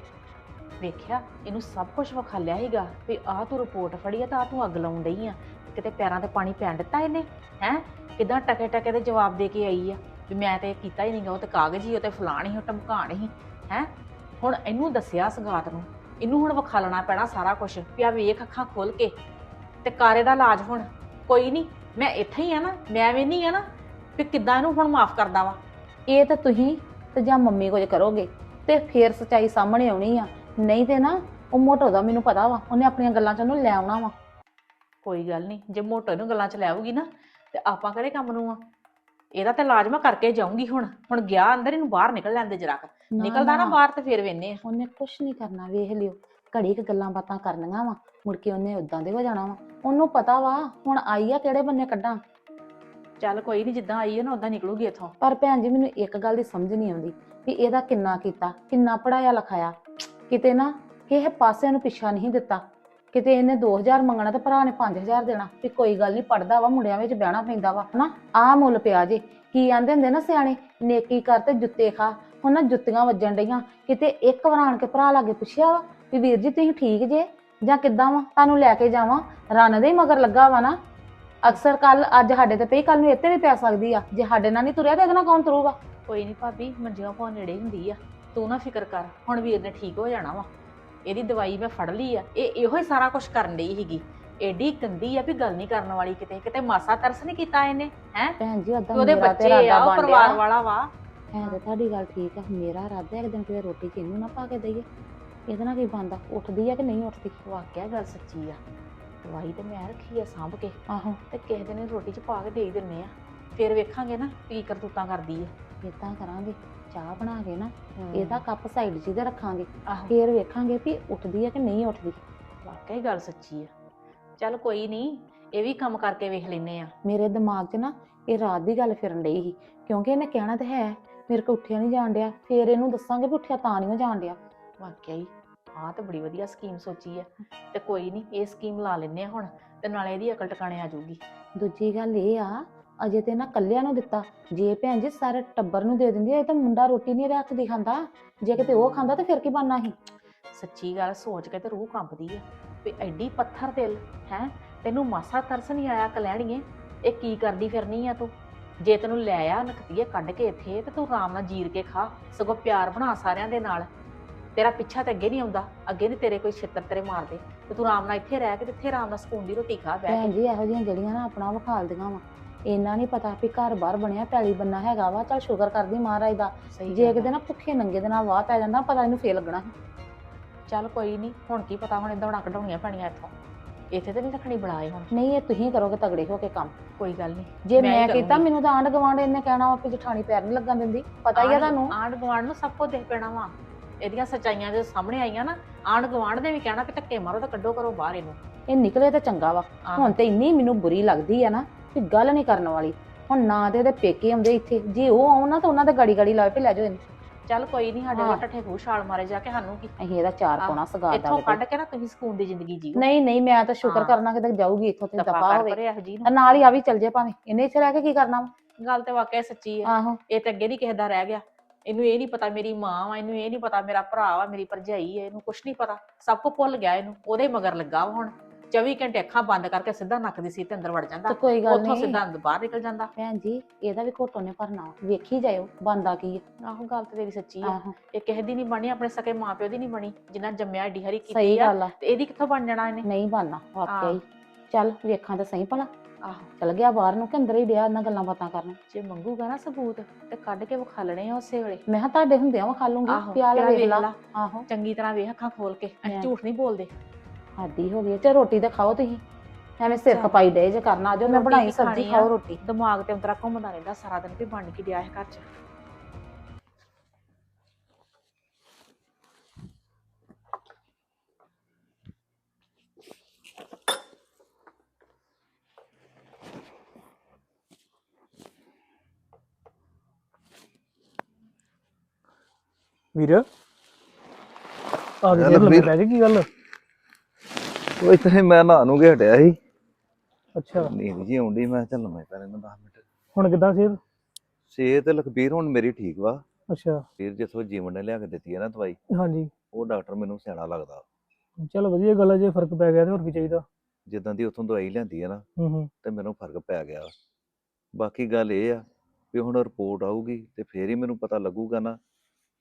ਵੇਖਿਆ, ਇਹਨੂੰ ਸਭ ਕੁਝ ਵਿਖਾਲਿਆ ਸੀਗਾ ਵੀ ਆਹ ਤੂੰ ਰਿਪੋਰਟ ਫੜੀ ਆ ਤਾਂ ਆਹ ਤੂੰ ਅੱਗ ਲਾਉਣ ਡਈ ਆ। ਕਿਤੇ ਪੈਰਾਂ ਤੇ ਪਾਣੀ ਪੈਣ ਦਿੱਤਾ ਇਹਨੇ? ਹੈ? ਕਿਦਾਂ ਟਕੇ ਟਕੇ ਦੇ ਜਵਾਬ ਦੇ ਕੇ ਆਈ ਆ? ਵੀ ਮੈਂ ਤੇ ਇਹ ਕੀਤਾ ਹੀ ਨਹੀਂਗਾ ਉਹ ਤੇ ਕਾਗਜ਼ ਹੀ, ਉਹ ਤੇ ਫਲਾਣ ਹੀ, ਉਹ ਟਮਕਾਣ ਹੀ। ਹੈ? ਹੁਣ ਇਹਨੂੰ ਦੱਸਿਆ ਸਗਾਤ ਨੂੰ ਇਹਨੂੰ ਹੁਣ ਵਿਖਾਲਣਾ ਪੈਣਾ ਸਾਰਾ ਕੁਝ ਵੀ ਆ ਵੇਖ ਅੱਖਾਂ ਖੋਲ ਕੇ। ਤੇ ਕਾਰੇ ਦਾ ਇਲਾਜ ਹੁਣ ਕੋਈ ਨਹੀਂ ਮੈਂ ਇੱਥੇ ਹੀ ਆ ਨਾ ਮੈਂ ਵੀ ਨਹੀਂ ਆ ਨਾ ਵੀ ਕਿੱਦਾਂ ਇਹਨੂੰ ਹੁਣ ਮਾਫ ਕਰਦਾ ਵਾ। ਇਹ ਤਾਂ ਤੁਸੀਂ ਤੇ ਜਾਂ ਮੰਮੀ ਕੁਝ ਕਰੋਗੇ ਤੇ ਫੇਰ ਸਚਾਈ ਸਾਹਮਣੇ ਆਉਣੀ ਆ। ਨਹੀਂ ਤੇ ਨਾ ਉਹ ਮੋਟੋ ਦਾ ਮੈਨੂੰ ਪਤਾ ਵਾ ਉਹਨੇ ਆਪਣੀਆਂ ਗੱਲਾਂ ਚ ਉਹਨੂੰ ਲੈ ਆਉਣਾ ਵਾ। ਕੋਈ ਗੱਲ ਨਹੀਂ ਜੇ ਮੋਟੋ ਨੂੰ ਗੱਲਾਂ ਚ ਲੈ ਆਊਗੀ ਨਾ ਤੇ ਆਪਾਂ ਕਿਹੜੇ ਕੰਮ ਨੂੰ ਆ? ਇਹਦਾ ਤੇ ਇਲਾਜ ਮੈਂ ਕਰਕੇ ਜਾਊਂਗੀ ਹੁਣ। ਹੁਣ ਗਿਆ ਅੰਦਰ ਇਹਨੂੰ ਬਾਹਰ ਨਿਕਲ ਲੈਂਦੇ ਜਰਾ ਨਿਕਲਦਾ ਨਾ ਬਾਹਰ ਤੇ ਫੇਰ ਵੇਨੇ ਆ। ਉਹਨੇ ਕੁਛ ਨਹੀਂ ਕਰਨਾ ਵੇਖ ਲਿਓ। ਘੜੀ ਕੁ ਗੱਲਾਂ ਬਾਤਾਂ ਕਰਨੀਆਂ ਵਾ ਮੁੜ ਕੇ ਉਹਨੇ ਉਦਾਂ ਦੇ ਹੋ ਜਾਣਾ ਵਾ। ਉਹਨੂੰ ਪਤਾ ਵਾ ਹੁਣ ਆਈ ਆ ਕਿਹੜੇ ਬੰਨੇ ਕੱਢਾਂ? ਚੱਲ ਕੋਈ ਨਹੀਂ ਜਿੱਦਾਂ ਆਈ ਹੈ ਨਾ ਉਦਾਂ ਨਿਕਲੂਗੀ ਇੱਥੋਂ। ਪਰ ਭੈਣ ਜੀ ਮੈਨੂੰ ਇੱਕ ਗੱਲ ਦੀ ਸਮਝ ਨਹੀਂ ਆਉਂਦੀ ਵੀ ਇਹਦਾ ਕਿੰਨਾ ਕੀਤਾ ਕਿੰਨਾ ਪੜਾਇਆ ਲਿਖਾਇਆ। ਕਿਤੇ ਨਾ ਕਿਸੇ ਪਾਸੇ ਨੂੰ ਪਿੱਛਾ ਨਹੀਂ ਦਿੱਤਾ। ਕਿਤੇ ਇਹਨੇ 2000 ਮੰਗਣਾ ਤੇ ਭਰਾ ਨੇ 5000 ਦੇਣਾ, ਵੀ ਕੋਈ ਗੱਲ ਨਹੀਂ ਪੜਦਾ ਵਾ, ਮੁੰਡਿਆਂ ਵਿੱਚ ਬਹਿਣਾ ਪੈਂਦਾ ਵਾ, ਹਨਾ? ਆਹ ਮੁੱਲ ਪਿਆ ਜੇ। ਕੀ ਆਂਦੇ ਹੁੰਦੇ ਨਾ ਸਿਆਣੇ, ਨੇਕੀ ਕਰ ਤੇ ਜੁੱਤੇ ਖਾ। ਹੁਣ ਨਾ ਜੁੱਤੀਆਂ ਵੱਜਣ ਡਈਆਂ। ਕਿਤੇ ਇੱਕ ਵਾਰ ਆਣ ਕੇ ਭਰਾ ਲਾਗੇ ਪੁੱਛਿਆ ਵਾ ਵੀ ਵੀਰ ਜੀ ਤੁਸੀਂ ਠੀਕ ਜੇ? ਜਾਂ ਕਿੱਦਾਂ ਵਾ? ਤੁਹਾਨੂੰ ਲੈ ਕੇ ਜਾਵਾਂ। ਰਣ ਦੇ ਮਗਰ ਲੱਗਾ ਵਾ ਨਾ। ਅਕਸਰ ਕੱਲ ਅੱਜ ਸਾਡੇ ਤੇ ਪਈ ਕੱਲ ਨੂੰ ਇੱਥੇ ਵੀ ਪੈ ਸਕਦੀ ਆ। ਜੇ ਸਾਡੇ ਨਾਲ ਨਹੀਂ ਤੁਰਿਆ ਤੇ ਇਹਦੇ ਨਾਲ ਕੌਣ ਤੁਰੂਗਾ? ਕੋਈ ਨਹੀਂ ਭਾਬੀ, ਮੰਜੀਆਂ ਪਾ ਨੇੜੇ ਹੁੰਦੀ ਆ। ਤੂੰ ਨਾ ਫਿਕਰ ਕਰ, ਹੁਣ ਵੀਰ ਨੇ ਠੀਕ ਹੋ ਜਾਣਾ ਵਾ। ਇਹਦੀ ਦਵਾਈ ਮੈਂ ਫੜ ਲਈ ਆ। ਇਹ ਇਹੋ ਹੀ ਸਾਰਾ ਕੁਝ ਕਰਨ ਡਈ ਸੀਗੀ। ਏਡੀ ਗੰਦੀ ਆ ਵੀ ਗੱਲ ਨਹੀਂ ਕਰਨ ਵਾਲੀ ਕਿਤੇ। ਕਿਤੇ ਮਾਸਾ ਤਰਸ ਨਹੀਂ ਕੀਤਾ ਇਹਨੇ ਹੈ? ਭੈਣ ਜੀ ਓਦਾਂ ਉਹਦੇ ਬੱਚੇ ਆ ਉਹ ਪਰਿਵਾਰ। ਵਾਲਾ ਵਾ। ਹੈ ਤੇ ਤੁਹਾਡੀ ਗੱਲ ਠੀਕ ਆ। ਮੇਰਾ ਇਰਾਦਾ ਇੱਕ ਦਿਨ ਕਿਤੇ ਰੋਟੀ ਚ ਇਹਨੂੰ ਨਾ ਪਾ ਕੇ ਦਈਏ। ਇਹਦੇ ਨਾਲ ਕੀ ਬੰਦਾ ਉੱਠਦੀ ਆ ਕਿ ਨਹੀਂ ਉੱਠਦੀ? ਵਾਕਿਆ ਗੱਲ ਸੱਚੀ ਆ। ਦਵਾਈ ਤੇ ਮੈਂ ਰੱਖੀ ਆ ਸਾਂਭ ਕੇ। ਆਹੋ। ਤੇ ਕਿਸੇ ਦਿਨ ਰੋਟੀ ਚ ਪਾ ਕੇ ਦੇ ਹੀ ਦਿੰਨੇ ਆ। ਫਿਰ ਵੇਖਾਂਗੇ ਨਾ ਕੀ ਕਰਤੂਤਾਂ ਕਰਦੀ ਆ। ਇਦਾਂ ਕਰਾਂਗੇ ਚਾਹ ਬਣਾ ਕੇ ਨਾ ਇਹਦਾ ਕੱਪ ਸਾਈਡ 'ਚ ਤੇ ਰੱਖਾਂਗੇ। ਫੇਰ ਵੇਖਾਂਗੇ ਵੀ ਉੱਠਦੀ ਆ ਕਿ ਨਹੀਂ ਉੱਠਦੀ। ਵਾਕਿਆ ਹੀ ਗੱਲ ਸੱਚੀ ਆ। ਚੱਲ ਕੋਈ ਨਹੀਂ ਇਹ ਵੀ ਕੰਮ ਕਰਕੇ ਵੇਖ ਲੈਨੇ ਆ। ਮੇਰੇ ਦਿਮਾਗ 'ਚ ਨਾ ਇਹ ਰਾਤ ਦੀ ਗੱਲ ਫਿਰਨ ਡਈ ਸੀ ਕਿਉਂਕਿ ਇਹਨੇ ਕਹਿਣਾ ਤੇ ਹੈ ਮੇਰੇ ਕੋ ਉੱਠਿਆ ਨਹੀਂ ਜਾਣ ਡਿਆ ਫੇਰ ਇਹਨੂੰ ਦੱਸਾਂਗੇ ਵੀ ਉੱਠਿਆ ਤਾਂ ਨਹੀਂ ਜਾਣ ਡਿਆ। ਵਾਕਿਆ ਹੀ ਆਹ ਤਾਂ ਬੜੀ ਵਧੀਆ ਸਕੀਮ ਸੋਚੀ ਆ। ਤੇ ਕੋਈ ਨਹੀਂ ਇਹ ਸਕੀਮ ਲਾ ਲੈਨੇ ਆ ਹੁਣ ਤੇ ਨਾਲੇ ਇਹਦੀ ਅਕਲ ਟਿਕਾਣੇ ਆ ਜਾਊਗੀ। ਦੂਜੀ ਗੱਲ ਇਹ ਆ ਅਜੇ ਤੇ ਨਾ ਕੱਲਿਆਂ ਨੂੰ ਦਿੱਤਾ। ਜੇ ਭੈਣ ਜੀ ਸਾਰੇ ਟੱਬਰ ਨੂੰ ਦੇ ਦਿੰਦੀ ਇਹ ਤਾਂ ਮੁੰਡਾ ਰੋਟੀ ਨਹੀਂ ਇਹਦੇ ਹੱਥ ਦੀ ਖਾਂਦਾ। ਜੇ ਕਿਤੇ ਉਹ ਖਾਂਦਾ ਤਾਂ ਫਿਰ ਕੀ ਬਣਨਾ ਸੀ? ਸੱਚੀ ਗੱਲ ਸੋਚ ਕੇ ਤੇ ਰੂਹ ਕੰਬਦੀ ਆ ਵੀ ਐਡੀ ਪੱਥਰ ਦਿਲ ਹੈ? ਤੈਨੂੰ ਮਾਸਾ ਤਰਸ ਨਹੀਂ ਆਇਆ ਕਲੈਣੀਏ? ਇਹ ਕੀ ਕਰਦੀ ਫਿਰਨੀ ਆ ਤੂੰ? ਜੇ ਤੈਨੂੰ ਲੈ ਆ ਨਖਤੀਏ ਕੱਢ ਕੇ ਇੱਥੇ ਤੇ ਤੂੰ ਆਰਾਮ ਨਾਲ ਜੀਰ ਕੇ ਖਾ ਸਗੋਂ ਪਿਆਰ ਬਣਾ ਸਾਰਿਆਂ ਦੇ ਨਾਲ। ਤੇਰਾ ਪਿੱਛਾ ਤੇ ਅੱਗੇ ਨਹੀਂ ਆਉਂਦਾ ਅੱਗੇ ਨਹੀਂ ਤੇਰੇ ਕੋਈ ਛਿੱਤਰ ਤੇਰੇ ਮਾਰਦੇ। ਤੇ ਤੂੰ ਆਰਾਮ ਨਾਲ ਇੱਥੇ ਰਹਿ ਕੇ ਤੇ ਇੱਥੇ ਆਰਾਮ ਨਾਲ ਸਕੂਨ ਦੀ ਰੋਟੀ ਖਾ ਕੇ। ਜੀ ਇਹੋ ਜਿਹੀਆਂ ਜਿਹੜੀਆਂ ਨਾ ਆਪਣਾ ਵਿਖਾਲਦੀਆਂ ਵਾ ਇੰਨਾ ਨਹੀਂ ਪਤਾ ਵੀ ਘਰ ਬਾਹਰ ਬਣਿਆ ਪੈਲੀ ਬੰਨਾ ਹੈਗਾ ਵਾ ਚਲ ਸ਼ੁਕਰ ਕਰਦੀ ਮਹਾਰਾਜ ਦਾ। ਸਹੀ ਜੇ ਗੱਲ ਕਿਤੇ ਆ। ਨਾ ਭੁੱਖੇ ਨੰਗੇ ਦੇ ਨਾਲ ਵਾਹ ਪੈ ਜਾਂਦਾ ਪਤਾ ਇਹਨੂੰ ਫੇਰ ਲੱਗਣਾ ਸੀ। ਚੱਲ ਕੋਈ ਨਹੀਂ ਹੁਣ ਕੀ ਪਤਾ ਹੁਣ ਦੌੜਾ ਕਢਾਉਣੀਆਂ ਪੈਣੀਆਂ ਇੱਥੋਂ। ਇੱਥੇ ਤੇ ਨਹੀਂ ਰੱਖਣੀ ਬਣਾਏ ਹੁਣ। ਨਹੀਂ ਇਹ ਤੁਸੀਂ ਕਰੋਗੇ ਤਗੜੇ ਹੋ ਕੇ ਕੰਮ। ਕੋਈ ਗੱਲ ਨਹੀਂ ਜੇ ਮੈਂ ਕੀਤਾ। ਮੈਨੂੰ ਤਾਂ ਆਂਢ ਗਵਾਂਢ ਇਹਨੇ ਕਹਿਣਾ ਵਾ ਵੀ ਜਠਾਣੀ ਪੈਰ ਨਹੀਂ ਲੱਗਣ ਦਿੰਦੀ। ਪਤਾ ਹੀ ਆ ਤੁਹਾਨੂੰ। ਆਂਡ ਗਵਾਂਡ ਨੂੰ ਸਭ ਕੁਝ ਦੇਖ ਪੈਣਾ ਵਾ। ਇਹਦੀਆਂ ਸੱਚਾਈਆਂ ਜੇ ਸਾਹਮਣੇ ਆਈਆਂ ਨਾ ਆਂਡ ਗਵਾਂਡ ਨੇ ਵੀ ਕਹਿਣਾ ਕਿ ਧੱਕੇ ਮਾਰੋ ਤਾਂ ਕੱਢੋ ਕਰੋ ਬਾਹਰ ਇਹਨੂੰ। ਇਹ ਨਿਕਲੇ ਤਾਂ ਚੰਗਾ ਵਾ। ਆਹੋ। ਹੁਣ ਤੇ ਇੰਨੀ ਮੈਨੂੰ ਬੁਰੀ ਲੱਗਦੀ ਆ ਨਾ ਕਿ ਗੱਲ ਨਹੀਂ ਕਰਨ ਵਾਲੀ। ਹੁਣ ਨਾ ਤੇ ਇਹਦੇ ਪੇਕੇ ਆਉਂਦੇ ਇੱਥੇ। ਜੇ ਉਹ ਆਉਣ ਨਾ ਤਾਂ ਉਹਨਾਂ ਦੇ ਗਾੜੀ ਗਾੜੀ ਲਾਵੇ ਵੀ ਲੈ ਜਾਓ ਇਹਨੂੰ। ਚੱਲ ਕੋਈ ਨਹੀਂ ਸਾਡੇ ਹਾਂ। ਠੱਠੇ ਖੂਹ ਛਾਲ ਮਾਰੇ ਜਾ ਕੇ ਸਾਨੂੰ ਕੀ। ਅਸੀਂ ਇਹਦਾ ਚਾਰ ਆਹ, ਪਾਉਣਾ ਸਗਾਰ ਦਾ ਇੱਥੋਂ। ਕੱਢ ਕੇ ਨਾ ਤੁਸੀਂ ਸਕੂਨ ਦੀ ਜ਼ਿੰਦਗੀ ਜੀਓ। ਨਹੀਂ ਨਹੀਂ ਮੈਂ ਤਾਂ ਸ਼ੁਕਰ ਹਾਂ। ਕਰਨਾ ਕਿਤੇ ਜਾਊਗੀ ਇੱਥੋਂ ਤੇ ਦਫਾ ਹੋਵੇ। ਪਰੇ ਇਹੋ ਜੀ ਤਾਂ ਨੂੰ ਨਾਲ ਹੀ ਆ ਵੀ ਚੱਲ ਜੇ ਭਾਵੇਂ। ਇਹਨੇ ਇੱਥੇ ਰਹਿ ਕੇ ਕੀ ਕਰਨਾ ਵਾ? ਗੱਲ ਤੇ ਵਾਕਿਆ ਸੱਚੀ ਹੈ ਆਹੋ। ਇਹ ਤੇ ਅੱਗੇ ਨਹੀਂ ਕਿਸੇ ਦਾ ਰਹਿ ਗਿਆ। ਇਹਨੂੰ ਇਹ ਨਹੀਂ ਪਤਾ ਮੇਰੀ ਮਾਂ ਵਾ ਇਹਨੂੰ ਇਹ ਨਹੀਂ ਪਤਾ ਮੇਰਾ ਭਰਾ ਵਾ ਮੇਰੀ ਭਰਜਾਈ ਹੈ ਇਹਨੂੰ ਕੁਝ ਨਹੀਂ ਪਤਾ। ਸਭ ਕੁਝ ਭੁੱਲ ਗਿਆ ਇਹਨੂੰ। ਉਹਦੇ ਮਗਰ ਲੱਗਾ ਵਾ ਹੁਣ। 24 ਘੰਟੇ ਅੱਖਾਂ ਬੰਦ ਕਰਕੇ ਸਿੱਧਾ ਨੱਕ ਦੀ ਸੀਟ ਤੇ ਅੰਦਰ ਵੜ ਜਾਂਦਾ। ਤਾਂ ਕੋਈ ਗੱਲ ਉੱਥੋਂ ਨਹੀਂ। ਸਿੱਧਾ ਅੰਦਰ ਬਾਹਰ ਨਿਕਲ ਜਾਂਦਾ। ਭੈਣ ਜੀ ਇਹਦਾ ਵੀ ਘੋਟੋ ਨੇ ਭਰਨਾ। ਵੇਖੀ ਜਾਇਓ ਬੰਦਾ ਕੀ ਆਹੋ ਗੱਲ ਤੇ ਤੇਰੀ ਸੱਚੀ ਆ। ਆਹੋ। ਇਹ ਕਿਸੇ ਦੀ ਨਹੀਂ ਬਣੀ ਆਪਣੇ ਸਕੇ ਮਾਪਿਓ ਦੀ ਨਹੀਂ ਬਣੀ। ਜਿੰਨਾ ਜੰਮਿਆ ਏਡੀ ਹਰੀ ਕੀਤੀ ਸਹੀ ਆ ਗੱਲ ਆ। ਤੇ ਇਹਦੀ ਕਿੱਥੋਂ ਬਣ ਜਾਣਾ ਇਹਨੇ? ਨਹੀਂ ਬਣਨਾ ਵਾਕਿਆ ਹੀ। ਚੱਲ ਵੇਖਾਂ ਤਾਂ ਸਹੀ ਭਲਾ। ਆਹੋ। ਚਲ ਗਿਆ ਬਾਹਰ ਨੂੰ ਕਿ ਅੰਦਰ ਹੀ ਡਿਆ ਇਹਨਾਂ ਗੱਲਾਂ ਬਾਤਾਂ ਕਰਨ। ਜੇ ਮੰਗੂਗਾ ਨਾ ਸਬੂਤ ਤੇ ਕੱਢ ਕੇ ਵਿਖਾ ਲੈਣੇ ਆ ਉਸੇ ਵੇਲੇ। ਮੈਂ ਕਿਹਾ ਤੁਹਾਡੇ ਹੁੰਦਿਆਂ ਵਾ ਖਾ ਲੂੰਗੀ। ਆਹੋ ਪਿਆਲ ਪਿਆਲ ਵੇਖ ਲਾ। ਆਹੋ। ਚੰਗੀ ਤਰ੍ਹਾਂ ਵੇਖ ਅੱਖਾਂ ਖੋਲ ਕੇ। ਅਸੀਂ ਮੈਂ- ਝੂਠ ਨਹੀਂ ਬੋਲਦੇ। ਆਦੀ ਹੋ ਗਈ ਤੇ ਰੋਟੀ ਤਾਂ ਖਾਓ ਤੁਸੀਂ ਐਵੇਂ ਸਿਰ ਚੱਲ। ਖਪਾਈ ਡੇ ਜੇ ਕਰਨਾ ਆਜੋ ਮੈਂ ਰੋਟੀ ਬਣਾਈ ਸਬਜ਼ੀ ਖਾਣੀ ਆ? ਖਾਓ ਰੋਟੀ ਦਿਮਾਗ ਤੇ ਅੰਤਰਾ ਘੁੰਮਦਾ ਰਹਿੰਦਾ ਸਾਰਾ ਦਿਨ ਵੀ ਬਣ ਕੇ ਡਿਆ ਹੈ ਘਰ 'ਚ ਵੀਰ ਆ ਗਏ ਚੱਲ। ਪੈ ਗਏ ਕੀ ਗੱਲ ਉਹ ਇੱਥੇ ਮੈਂ ਨਹਾ ਨੂੰ ਕੇ ਹਟਿਆ ਸੀ। ਅੱਛਾ। ਨੀਂਦ ਜੀ ਆਉਂਦੀ ਮੈਂ ਚੱਲ ਮੈਂ ਪਹਿਲੇ ਨੂੰ 10 ਮਿੰਟ। ਹੁਣ ਕਿਦਾਂ ਸਿਹਤ? ਸਿਹਤ ਲਖਬੀਰ ਹੁਣ ਮੇਰੀ ਠੀਕ ਵਾ। ਅੱਛਾ। ਫਿਰ ਜਿੱਥੋਂ ਜੀਵਨ ਨੇ ਲਿਆ ਕੇ ਦਿੱਤੀ ਹੈ ਨਾ ਦਵਾਈ ਹਾਂਜੀ। ਉਹ ਡਾਕਟਰ ਮੈਨੂੰ ਸਿਆਣਾ ਲੱਗਦਾ। ਚਲ ਵਧੀਆ ਗੱਲ ਹੈ ਜੇ ਫ਼ਰਕ ਪੈ ਗਿਆ ਤੇ ਹੋਰ ਕੀ ਚਾਹੀਦਾ? ਜਿੱਦਾਂ ਦੀ ਉੱਥੋਂ ਦਵਾਈ ਲਿਆਂਦੀ ਹੈ ਨਾ ਹੂੰ ਹੂੰ। ਤੇ ਮੈਨੂੰ ਫ਼ਰਕ ਪੈ ਗਿਆ। ਬਾਕੀ ਗੱਲ ਇਹ ਆ ਵੀ ਹੁਣ ਰਿਪੋਰਟ ਆਊਗੀ ਤੇ ਫੇਰ ਹੀ ਮੈਨੂੰ ਪਤਾ ਲੱਗੂਗਾ ਨਾ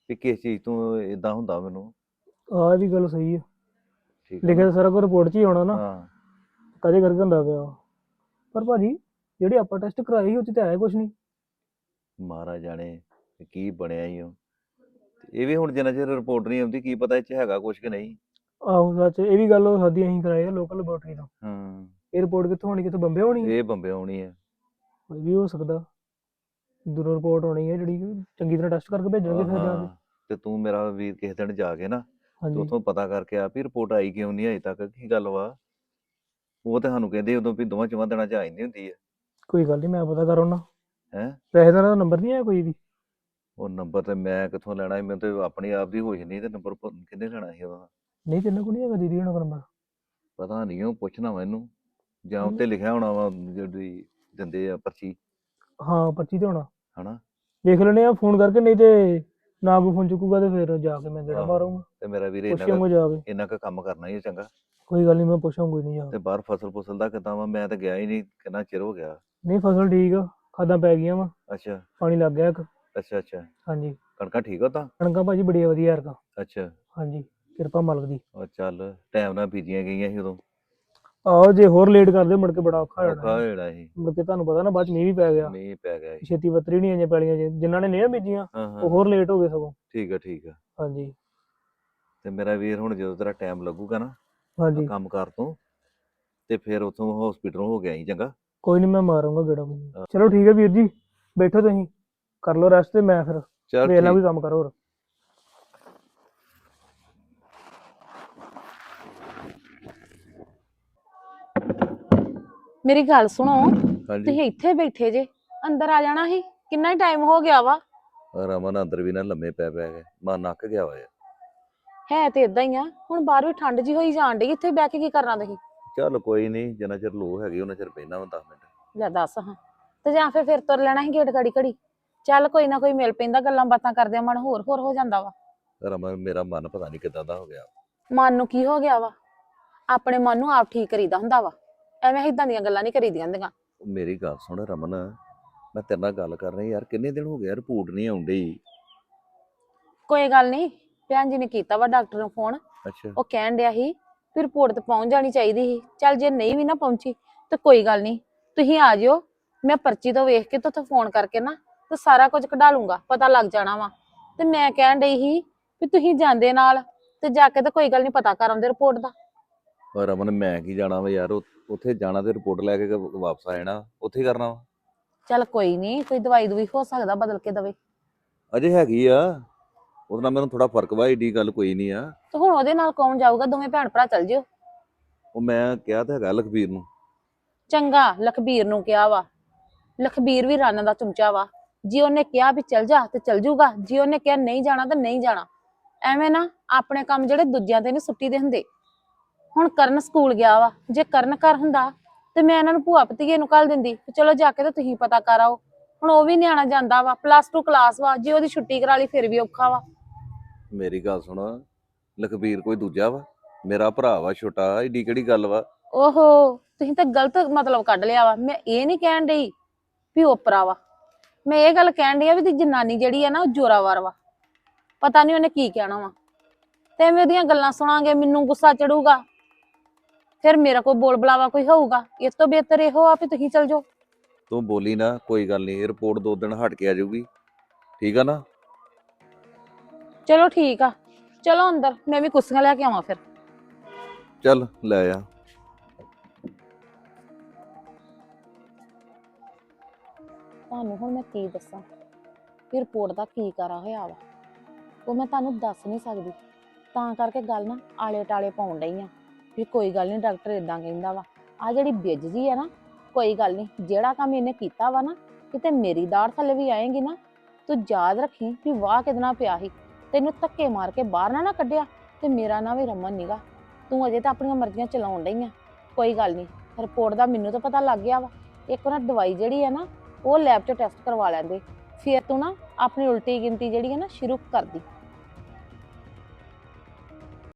ਵੀ ਕਿਸ ਚੀਜ਼ ਤੋਂ ਇਦਾਂ ਹੁੰਦਾ ਮੈਨੂੰ। ਆਹ ਵੀ ਗੱਲ ਸਹੀ ਹੈ ਠੀਕ ਹੈ ਲਿਖਿਆ? ਤਾਂ ਸਾਰਾ ਕੁਝ ਰਿਪੋਰਟ 'ਚ ਹੀ ਆਉਣਾ ਨਾ। ਹਾਂ। ਕਦੇ ਕਰਕੇ ਹੁੰਦਾ ਪਿਆ? ਪਰ ਭਾਜੀ ਜਿਹੜੀ ਆਪਾਂ ਟੈਸਟ ਕਰਾਏ ਸੀ ਉਹ 'ਚ ਤੇ ਆਇਆ ਕੁਝ ਨਹੀਂ। ਮਹਾਰਾਜ ਜਾਣੇ ਵੀ ਕੀ ਬਣਿਆ ਹੀ ਉਹ। ਤੇ ਇਹ ਵੀ ਹੁਣ ਜਿੰਨਾ ਚਿਰ ਰਿਪੋਰਟ ਨਹੀਂ ਆਉਂਦੀ ਕੀ ਪਤਾ ਇਹ ਚ ਹੈਗਾ ਕੁਝ ਕਿ ਨਹੀਂ। ਆਹੋ ਸੱਚ ਇਹ ਵੀ ਗੱਲ ਉਹ ਸਾਦੀ ਅਸੀਂ ਕਰਾਏ ਆ ਲੋਕਲ ਲੈਬੋਰਟਰੀ ਤੋਂ। ਹਾਂ। ਇਹ ਰਿਪੋਰਟ ਕਿੱਥੋਂ ਹੋਣੀ ਕਿੱਥੋਂ ਬੰਬੇ ਹੋਣੀ ਹੈ ਇਹ ਬੰਬੇ ਆਉਣੀ ਹੈ ਇਹ ਵੀ ਹੋ ਸਕਦਾ। ਦੂਰੋਂ ਰਿਪੋਰਟ ਹੋਣੀ ਹੈ ਜਿਹੜੀ ਚੰਗੀ ਤਰ੍ਹਾਂ ਟੈਸਟ ਕਰਕੇ ਭੇਜਣਗੇ ਫਿਰ ਜਾ ਕੇ। ਹਾਂ, ਤੇ ਤੂੰ ਮੇਰਾ ਵੀਰ ਕਿਸੇ ਦਿਨ ਜਾ ਕੇ ਨਾ ਤੇ ਹਾਂਜੀ। ਉੱਥੋਂ ਪਤਾ ਕਰਕੇ ਆ ਵੀ ਰਿਪੋਰਟ ਆਈ ਕਿਉਂ ਨਹੀਂ ਅਜੇ ਤੱਕ ਕੀ ਗੱਲ ਵਾ? ਉਹ ਤੇ ਸਾਨੂੰ ਕਹਿੰਦੇ ਉਦੋਂ ਵੀ ਦੋਵਾਂ ਚੋਂ ਦਿਨਾਂ ਚ ਆ ਜਾਂਦੀ ਹੁੰਦੀ ਹੈ ਕੋਈ ਗੱਲ ਨਹੀਂ ਮੈਂ ਪਤਾ ਕਰ ਉਹਨਾਂ ਹੈਂ? ਪੈਸੇ ਦਾ ਨੰਬਰ ਨਹੀਂ ਆਇਆ ਕੋਈ ਵੀ? ਉਹ ਨੰਬਰ ਤੇ ਮੈਂ ਕਿੱਥੋਂ ਲੈਣਾ ਸੀ? ਮੈਨੂੰ ਤੇ ਆਪਣੀ ਆਪ ਦੀ ਹੋਸ਼ ਨਹੀਂ ਤੇ ਨੰਬਰ ਕਿੰਨੇ ਲੈਣਾ ਸੀ ਉਹਦਾ? ਨਹੀਂ ਤੈਨੂੰ ਕੋਈ ਨਹੀਂ ਹੈਗਾ ਦੀਦੀ ਹੋਣਾ ਨੰਬਰ? ਪਤਾ ਨਹੀਂ ਉਹ ਪੁੱਛਣਾ ਵਾ ਇਹਨੂੰ। ਜਾਂ। ਉੱਤੇ ਲਿਖਿਆ ਹੋਣਾ ਵਾ ਜਿਹੜੀ ਦਿੰਦੇ ਆ ਪਰਚੀ। ਹਾਂ 25 ਤੇ ਹੋਣਾ। ਹਨਾ? ਦੇਖ ਲੈਣੇ ਆ ਫੋਨ ਕਰਕੇ ਨਹੀਂ ਤੇ ਨਾ ਕੋਈ ਫੋਨ ਚੁੱਕੂਗਾ ਤੇ ਫਿਰ ਜਾ ਕੇ ਮੈਂ ਗੇੜਾ ਆਹੋ। ਮਾਰੂੰਗਾ। ਤੇ ਮੇਰਾ ਵੀਰ ਇਹਨਾਂ ਪੁੱਛਾਂਗਾ ਜਾ ਕੇ ਇੰਨਾ ਕੁ ਕੰਮ ਕਰਨਾ ਹੀ ਚੰਗਾ। ਕੋਈ ਗੱਲ ਨਹੀਂ ਮੈਂ ਪੁੱਛਾਂ ਕੋਈ ਨਹੀਂ ਜਾ ਤੇ ਬਾਹਰ ਫਸਲ ਫੁਸਲ ਦਾ ਕਿੱਦਾਂ ਵਾ? ਮੈਂ ਤਾਂ ਗਿਆ ਹੀ ਨਹੀਂ ਕਿੰਨਾ ਚਿਰ ਹੋ ਗਿਆ? ਨਹੀਂ ਫਸਲ ਠੀਕ ਆ ਖਾਦਾਂ ਪੈ ਗਈਆਂ ਵਾ। ਅੱਛਾ। ਪਾਣੀ ਲੱਗ ਗਿਆ ਇੱਕ। ਅੱਛਾ ਅੱਛਾ। ਹਾਂਜੀ। ਕਣਕਾਂ ਠੀਕ ਹੋ ਤਾਂ? ਕਣਕਾਂ ਭਾਜੀ ਬੜੀ ਵਧੀਆ ਯਾਰ ਅੱਛਾ। ਹਾਂਜੀ ਕਿਰਪਾ ਮਾਲਕ ਦੀ। ਉਹ ਚੱਲ ਟਾਈਮ ਨਾਲ ਬੀਜੀਆਂ ਗਈਆਂ ਸੀ ਉਦੋਂ। ਆਹੋ ਜੇ ਹੋਰ ਲੇਟ ਕਰਦੇ ਮੁੜ ਕੇ ਬੜਾ ਔਖਾ ਹੋ ਔਖਾ ਜਾਣਾ ਹੋ ਜਾਣਾ ਸੀ। ਮੁੜ ਕੇ ਤੁਹਾਨੂੰ ਪਤਾ ਨਾ ਬਾਅਦ ਚ ਮੀਂਹ ਵੀ ਪੈ ਗਿਆ। ਮੀਂਹ ਪੈ ਗਿਆ ਸੀ। ਛੇਤੀ ਬੱਤਰੀ ਨਹੀਂ ਆਈਆਂ ਪੈਲੀਆਂ ਚ। ਜਿਨ੍ਹਾਂ ਨੇ ਨਹੀਂ ਬੀਜੀਆਂ ਹਾਂ ਉਹ ਹਾਂ ਹੋਰ ਲੇਟ ਹੋ ਗਏ ਸਗੋਂ। ਠੀਕ ਆ ਠੀਕ ਆ। ਹਾਂਜੀ। ਤੇ ਮੇਰਾ ਵੀਰ ਹੁਣ ਜਦੋਂ ਤੇਰਾ ਟਾਈਮ ਲੱਗੂਗਾ ਨਾ ਹਾਂਜੀ। ਕੰਮ ਕਰ ਤੋਂ ਤੇ ਫਿਰ ਉਥੋਂ ਹਸਪੀਟਲੋਂ ਹੋ ਗਿਆ ਹੀ ਚੰਗਾ? ਕੋਈ ਨਹੀਂ ਮੈਂ ਮਾਰੂੰਗਾ ਗੇੜਾ ਕੋਈ ਚਲੋ ਠੀਕ ਹੈ ਵੀਰ ਜੀ ਬੈਠੋ ਤੁਸੀਂ। ਕਰ ਲਓ ਰੈਸਟ ਤੇ ਮੈਂ ਫਿਰ ਚੱਲ ਵੇਖ ਲਾਂ ਠੀਕ। ਵੀ ਕੰਮ ਕਰੋ ਹੋਰ। ਮੇਰੀ ਗੱਲ ਸੁਣੋ ਤੁਸੀਂ ਇੱਥੇ ਬੈਠੇ ਜੇ ਅੰਦਰ ਆ ਜਾਣਾ ਸੀ ਕਿੰਨਾ ਟਾਈਮ ਹੋ ਗਿਆ ਵਾ। ਰਮਨ ਅੰਦਰ ਵੀ ਨਾ ਲੰਮੇ ਪੈ ਪੈ ਗਏ ਮਾ ਨੱਕ ਗਿਆ ਯਾਰ। ਹੈ ਤੇ ਇਦਾਂ ਹੀ ਆ ਹੁਣ ਬਾਹਰ ਵੀ ਠੰਡ ਜੀ ਹੋਈ ਜਾਣ ਡਈ ਇੱਥੇ ਬਹਿ ਕੇ ਕੀ ਕਰਨਾ ਤੁਸੀਂ? ਚੱਲ ਕੋਈ ਨਹੀਂ ਜਿੰਨਾ ਚਿਰ ਲੋ ਹੈਗੀ ਉਹਨਾਂ ਚਿਰ ਬਹਿਣਾ ਵਾ 10 ਮਿੰਟ। ਲੈ ਦੱਸ ਹਾਂ। ਤੇ ਜਾਂ ਫਿਰ ਫਿਰ ਤੁਰ ਲੈਣਾ ਸੀ ਗੇਟ ਘੜੀ ਘੜੀ। ਚੱਲ ਕੋਈ ਨਾ ਕੋਈ ਮਿਲ ਪੈਂਦਾ ਗੱਲਾਂ ਬਾਤਾਂ ਕਰਦਿਆਂ ਮਨ ਹੋਰ ਹੋਰ ਹੋ ਜਾਂਦਾ ਵਾ। ਰਮਨ ਮੇਰਾ ਮਨ ਪਤਾ ਨਹੀਂ ਕਿਦਾਂ ਦਾ ਹੋ ਗਿਆ। ਮਨ ਨੂੰ ਕੀ ਹੋ ਗਿਆ ਵਾ? ਆਪਣੇ ਮਨ ਨੂੰ ਆਪ ਠੀਕ ਕਰੀਦਾ ਹੁੰਦਾ ਵਾ। ਐਵੇਂ ਇਦਾਂ ਦੀਆਂ ਗੱਲਾਂ ਨਹੀਂ ਕਰੀਦੀਆਂ ਹੁੰਦੀਆਂ। ਮੇਰੀ ਗੱਲ ਸੁਣ ਰਮਨ ਮੈਂ ਤੇਰੇ ਨਾਲ ਗੱਲ ਕਰ ਰਹੀ ਯਾਰ ਕਿੰਨੇ ਦਿਨ ਹੋ ਗਏ ਰਿਪੋਰਟ ਨਹੀਂ ਆਉਂਦੀ ਕੋਈ ਗੱਲ ਨਹੀਂ ਭੈਣ ਜੀ ਨੇ ਕੀਤਾ ਵਾ ਡਾਕਟਰ ਨੂੰ ਫੋਨ। ਅੱਛਾ। ਉਹ ਕਹਿਣ ਡਿਆ ਸੀ ਵੀ ਰਿਪੋਰਟ ਤੇ ਪਹੁੰਚ ਜਾਣੀ ਚਾਹੀਦੀ ਸੀ। ਚੱਲ ਜੇ ਨਹੀਂ ਵੀ ਨਾ ਪਹੁੰਚੀ ਤੇ ਕੋਈ ਗੱਲ ਨਹੀਂ ਤੁਸੀਂ ਆ ਜਿਓ ਮੈਂ ਪਰਚੀ ਤੋਂ ਵੇਖ ਕੇ ਤੇ ਫੋਨ ਕਰਕੇ ਨਾ ਤੇ ਸਾਰਾ ਕੁਝ ਕਢਾ ਲੂੰਗਾ ਪਤਾ ਲੱਗ ਜਾਣਾ ਵਾ। ਤੇ ਮੈਂ ਕਹਿਣ ਡਈ ਸੀ ਵੀ ਤੁਸੀਂ ਜਾਂਦੇ ਨਾਲ ਤੇ ਜਾ ਕੇ ਤੇ ਕੋਈ ਗੱਲ ਨਹੀਂ ਪਤਾ ਕਰ ਆਉਂਦੇ ਰਿਪੋਰਟ ਦਾ। ਪਰ ਰਮਨ ਮੈਂ ਕੀ ਜਾਣਾ ਵਾ ਯਾਰ ਉ- ਉੱਥੇ ਜਾਣਾ ਤੇ ਰਿਪੋਰਟ ਲੈ ਕੇ ਕ- ਵਾਪਸ ਆ ਜਾਣਾ ਉੱਥੇ ਹੀ ਕਰਨਾ ਵਾ? ਚੱਲ ਕੋਈ ਨਹੀਂ ਕੋਈ ਦਵਾਈ ਦਵਾਈ ਹੋ ਸਕਦਾ ਬਦਲ ਕੇ ਦਵੇ। ਅਜੇ ਹੈਗੀ ਆ ਉਹਦੇ ਨਾਲ ਮੈਨੂੰ ਥੋੜਾ ਫ਼ਰਕ ਵਾ ਏਡੀ ਗੱਲ ਕੋਈ ਨਹੀਂ ਆ। ਤੇ ਹੁਣ ਉਹਦੇ ਨਾਲ ਕੌਣ ਜਾਊਗਾ ਦੋਵੇਂ ਭੈਣ ਭਰਾ ਚੱਲ ਜਿਓ। ਉਹ ਮੈਂ ਕਿਹਾ ਤੇ ਹੈਗਾ ਲਖਬੀਰ ਨੂੰ। ਚੰਗਾ ਲਖਬੀਰ ਨੂੰ ਕਿਹਾ ਵਾ। ਲਖਬੀਰ ਵੀ ਰਨ ਦਾ ਚਮਚਾ ਵਾ। ਜੀ ਉਹਨੇ ਕਿਹਾ ਵੀ ਚੱਲ ਜਾ ਤੇ ਚੱਲ ਜੂਗਾ ਜੀ ਉਹਨੇ ਕਿਹਾ ਨਹੀਂ ਜਾਣਾ ਤੇ ਨਹੀਂ ਜਾਣਾ। ਐਵੇਂ ਨਾ ਆਪਣੇ ਕੰਮ ਜਿਹੜੇ ਦੂਜਿਆਂ ਤੇ ਨਹੀਂ ਸੁੱਟੀ ਦੇ ਹੁੰਦੇ। ਹੁਣ ਕਰਨ ਸਕੂਲ ਗਿਆ ਵਾ ਜੇ ਕਰਨ ਘਰ ਹੁੰਦਾ ਤੇ ਮੈਂ ਇਹਨਾਂ ਨੂੰ ਭੂਆ ਭਤੀਏ ਨੂੰ ਕੱਲ ਦਿੰਦੀ ਵੀ ਚਲੋ ਜਾ ਕੇ ਤੇ ਤੁਸੀਂ ਪਤਾ ਕਰ ਆਓ। ਹੁਣ ਉਹ ਵੀ ਨਿਆਣਾ ਜਾਂਦਾ ਵਾ ਪਲੱਸ 2 ਕਲਾਸ ਵਾ ਜੇ ਉਹਦੀ ਛੁੱਟੀ ਕਰਾ ਲਈ ਫਿਰ ਵੀ ਔਖਾ ਵਾ। ਮੇਰੀ ਗੱਲ ਸੁਣ ਲਖਬੀਰ ਕੋਈ ਦੂਜਾ ਵਾ? ਮੇਰਾ ਭਰਾ ਵਾ ਛੋਟਾ ਏਡੀ ਕਿਹੜੀ ਗੱਲ ਵਾ? ਓਹੋ ਤੁਸੀਂ ਤਾਂ ਗਲਤ ਮਤਲਬ ਕੱਢ ਲਿਆ ਵਾ ਮੈਂ ਇਹ ਨਹੀਂ ਕਹਿਣ ਡਈ ਵੀ ਓਪਰਾ ਵਾ। ਮੈਂ ਇਹ ਗੱਲ ਕਹਿਣ ਡਈ ਆ ਵੀ ਦੀ ਜਨਾਨੀ ਜਿਹੜੀ ਆ ਨਾ ਉਹ ਜੋਰਾਵਰ ਵਾ। ਪਤਾ ਨਹੀਂ ਉਹਨੇ ਕੀ ਕਹਿਣਾ ਵਾ। ਤੇ ਐਵੇਂ ਉਹਦੀਆਂ ਗੱਲਾਂ ਸੁਣਾਂਗੇ ਮੈਨੂੰ ਗੁੱਸਾ ਚੜੂਗਾ। ਫਿਰ ਮੇਰਾ ਕੋਈ ਬੋਲ ਬੁਲਾਵਾ ਕੋਈ ਹੋਊਗਾ? ਇਸ ਤੋਂ ਬਿਹਤਰ ਇਹੋ ਆ ਵੀ ਤੁਸੀਂ ਚਲ ਜਾਓ। ਤੂੰ ਬੋਲੀ ਨਾ ਕੋਈ ਗੱਲ ਨਹੀਂ ਰਿਪੋਰਟ ਦੋ ਦਿਨ ਹਟ ਕੇ ਆ ਜਾਊਗੀ। ਠੀਕ ਆ ਨਾ? ਚਲੋ ਠੀਕ ਆ। ਚਲੋ ਅੰਦਰ ਮੈਂ ਵੀ ਕੁਰਸੀਆਂ ਲੈ ਕੇ ਆਵਾਂ ਫਿਰ। ਚੱਲ ਲੈ ਆ। ਤੁਹਾਨੂੰ ਹੁਣ ਮੈਂ ਕੀ ਦੱਸਾਂ? ਕਿ ਰਿਪੋਰਟ ਦਾ ਕੀ ਕਰਾ ਹੋਇਆ ਵਾ? ਉਹ ਮੈਂ ਤੁਹਾਨੂੰ ਦੱਸ ਨਹੀਂ ਸਕਦੀ। ਤਾਂ ਕਰਕੇ ਗੱਲ ਨਾ ਆਲੇ ਟਾਲੇ ਪਾਉਣ ਡਈ ਆ। ਵੀ ਕੋਈ ਗੱਲ ਨਹੀਂ, ਡਾਕਟਰ ਇਦਾਂ ਕਹਿੰਦਾ ਵਾ। ਆ ਜਿਹੜੀ ਬਿੱਜ ਜੀ ਆ ਨਾ, ਕੋਈ ਗੱਲ ਨਹੀਂ, ਜਿਹੜਾ ਕੰਮ ਇਹਨੇ ਕੀਤਾ ਵਾ ਨਾ, ਕਿਤੇ ਮੇਰੀ ਦਾੜ ਥੱਲੇ ਵੀ ਆਏਗੀ ਨਾ, ਤੂੰ ਯਾਦ ਰੱਖੀ ਵੀ ਵਾਹ ਕਿਦਨਾ ਪਿਆ ਸੀ। ਤੈਨੂੰ ਧੱਕੇ ਮਾਰ ਕੇ ਬਾਹਰ ਨਾ ਨਾ ਕੱਢਿਆ, ਤੇ ਮੇਰਾ ਨਾਂ ਵੀ ਰਮਨ ਨੀਗਾ। ਤੂੰ ਅਜੇ ਤਾਂ ਆਪਣੀਆਂ ਮਰਜ਼ੀਆਂ ਚਲਾਉਣ ਡਈ ਆ। ਕੋਈ ਗੱਲ ਨਹੀਂ, ਰਿਪੋਰਟ ਦਾ ਮੈਨੂੰ ਤਾਂ ਪਤਾ ਲੱਗ ਗਿਆ ਵਾ। ਇੱਕ ਉਹਨਾਂ ਦਵਾਈ ਜਿਹੜੀ ਆ ਨਾ, ਉਹ ਲੈਬ 'ਚ ਟੈਸਟ ਕਰਵਾ ਲੈਂਦੇ। ਫਿਰ ਤੂੰ ਨਾ ਆਪਣੀ ਉਲਟੀ ਗਿਣਤੀ ਜਿਹੜੀ ਹੈ ਨਾ, ਸ਼ੁਰੂ ਕਰਦੀ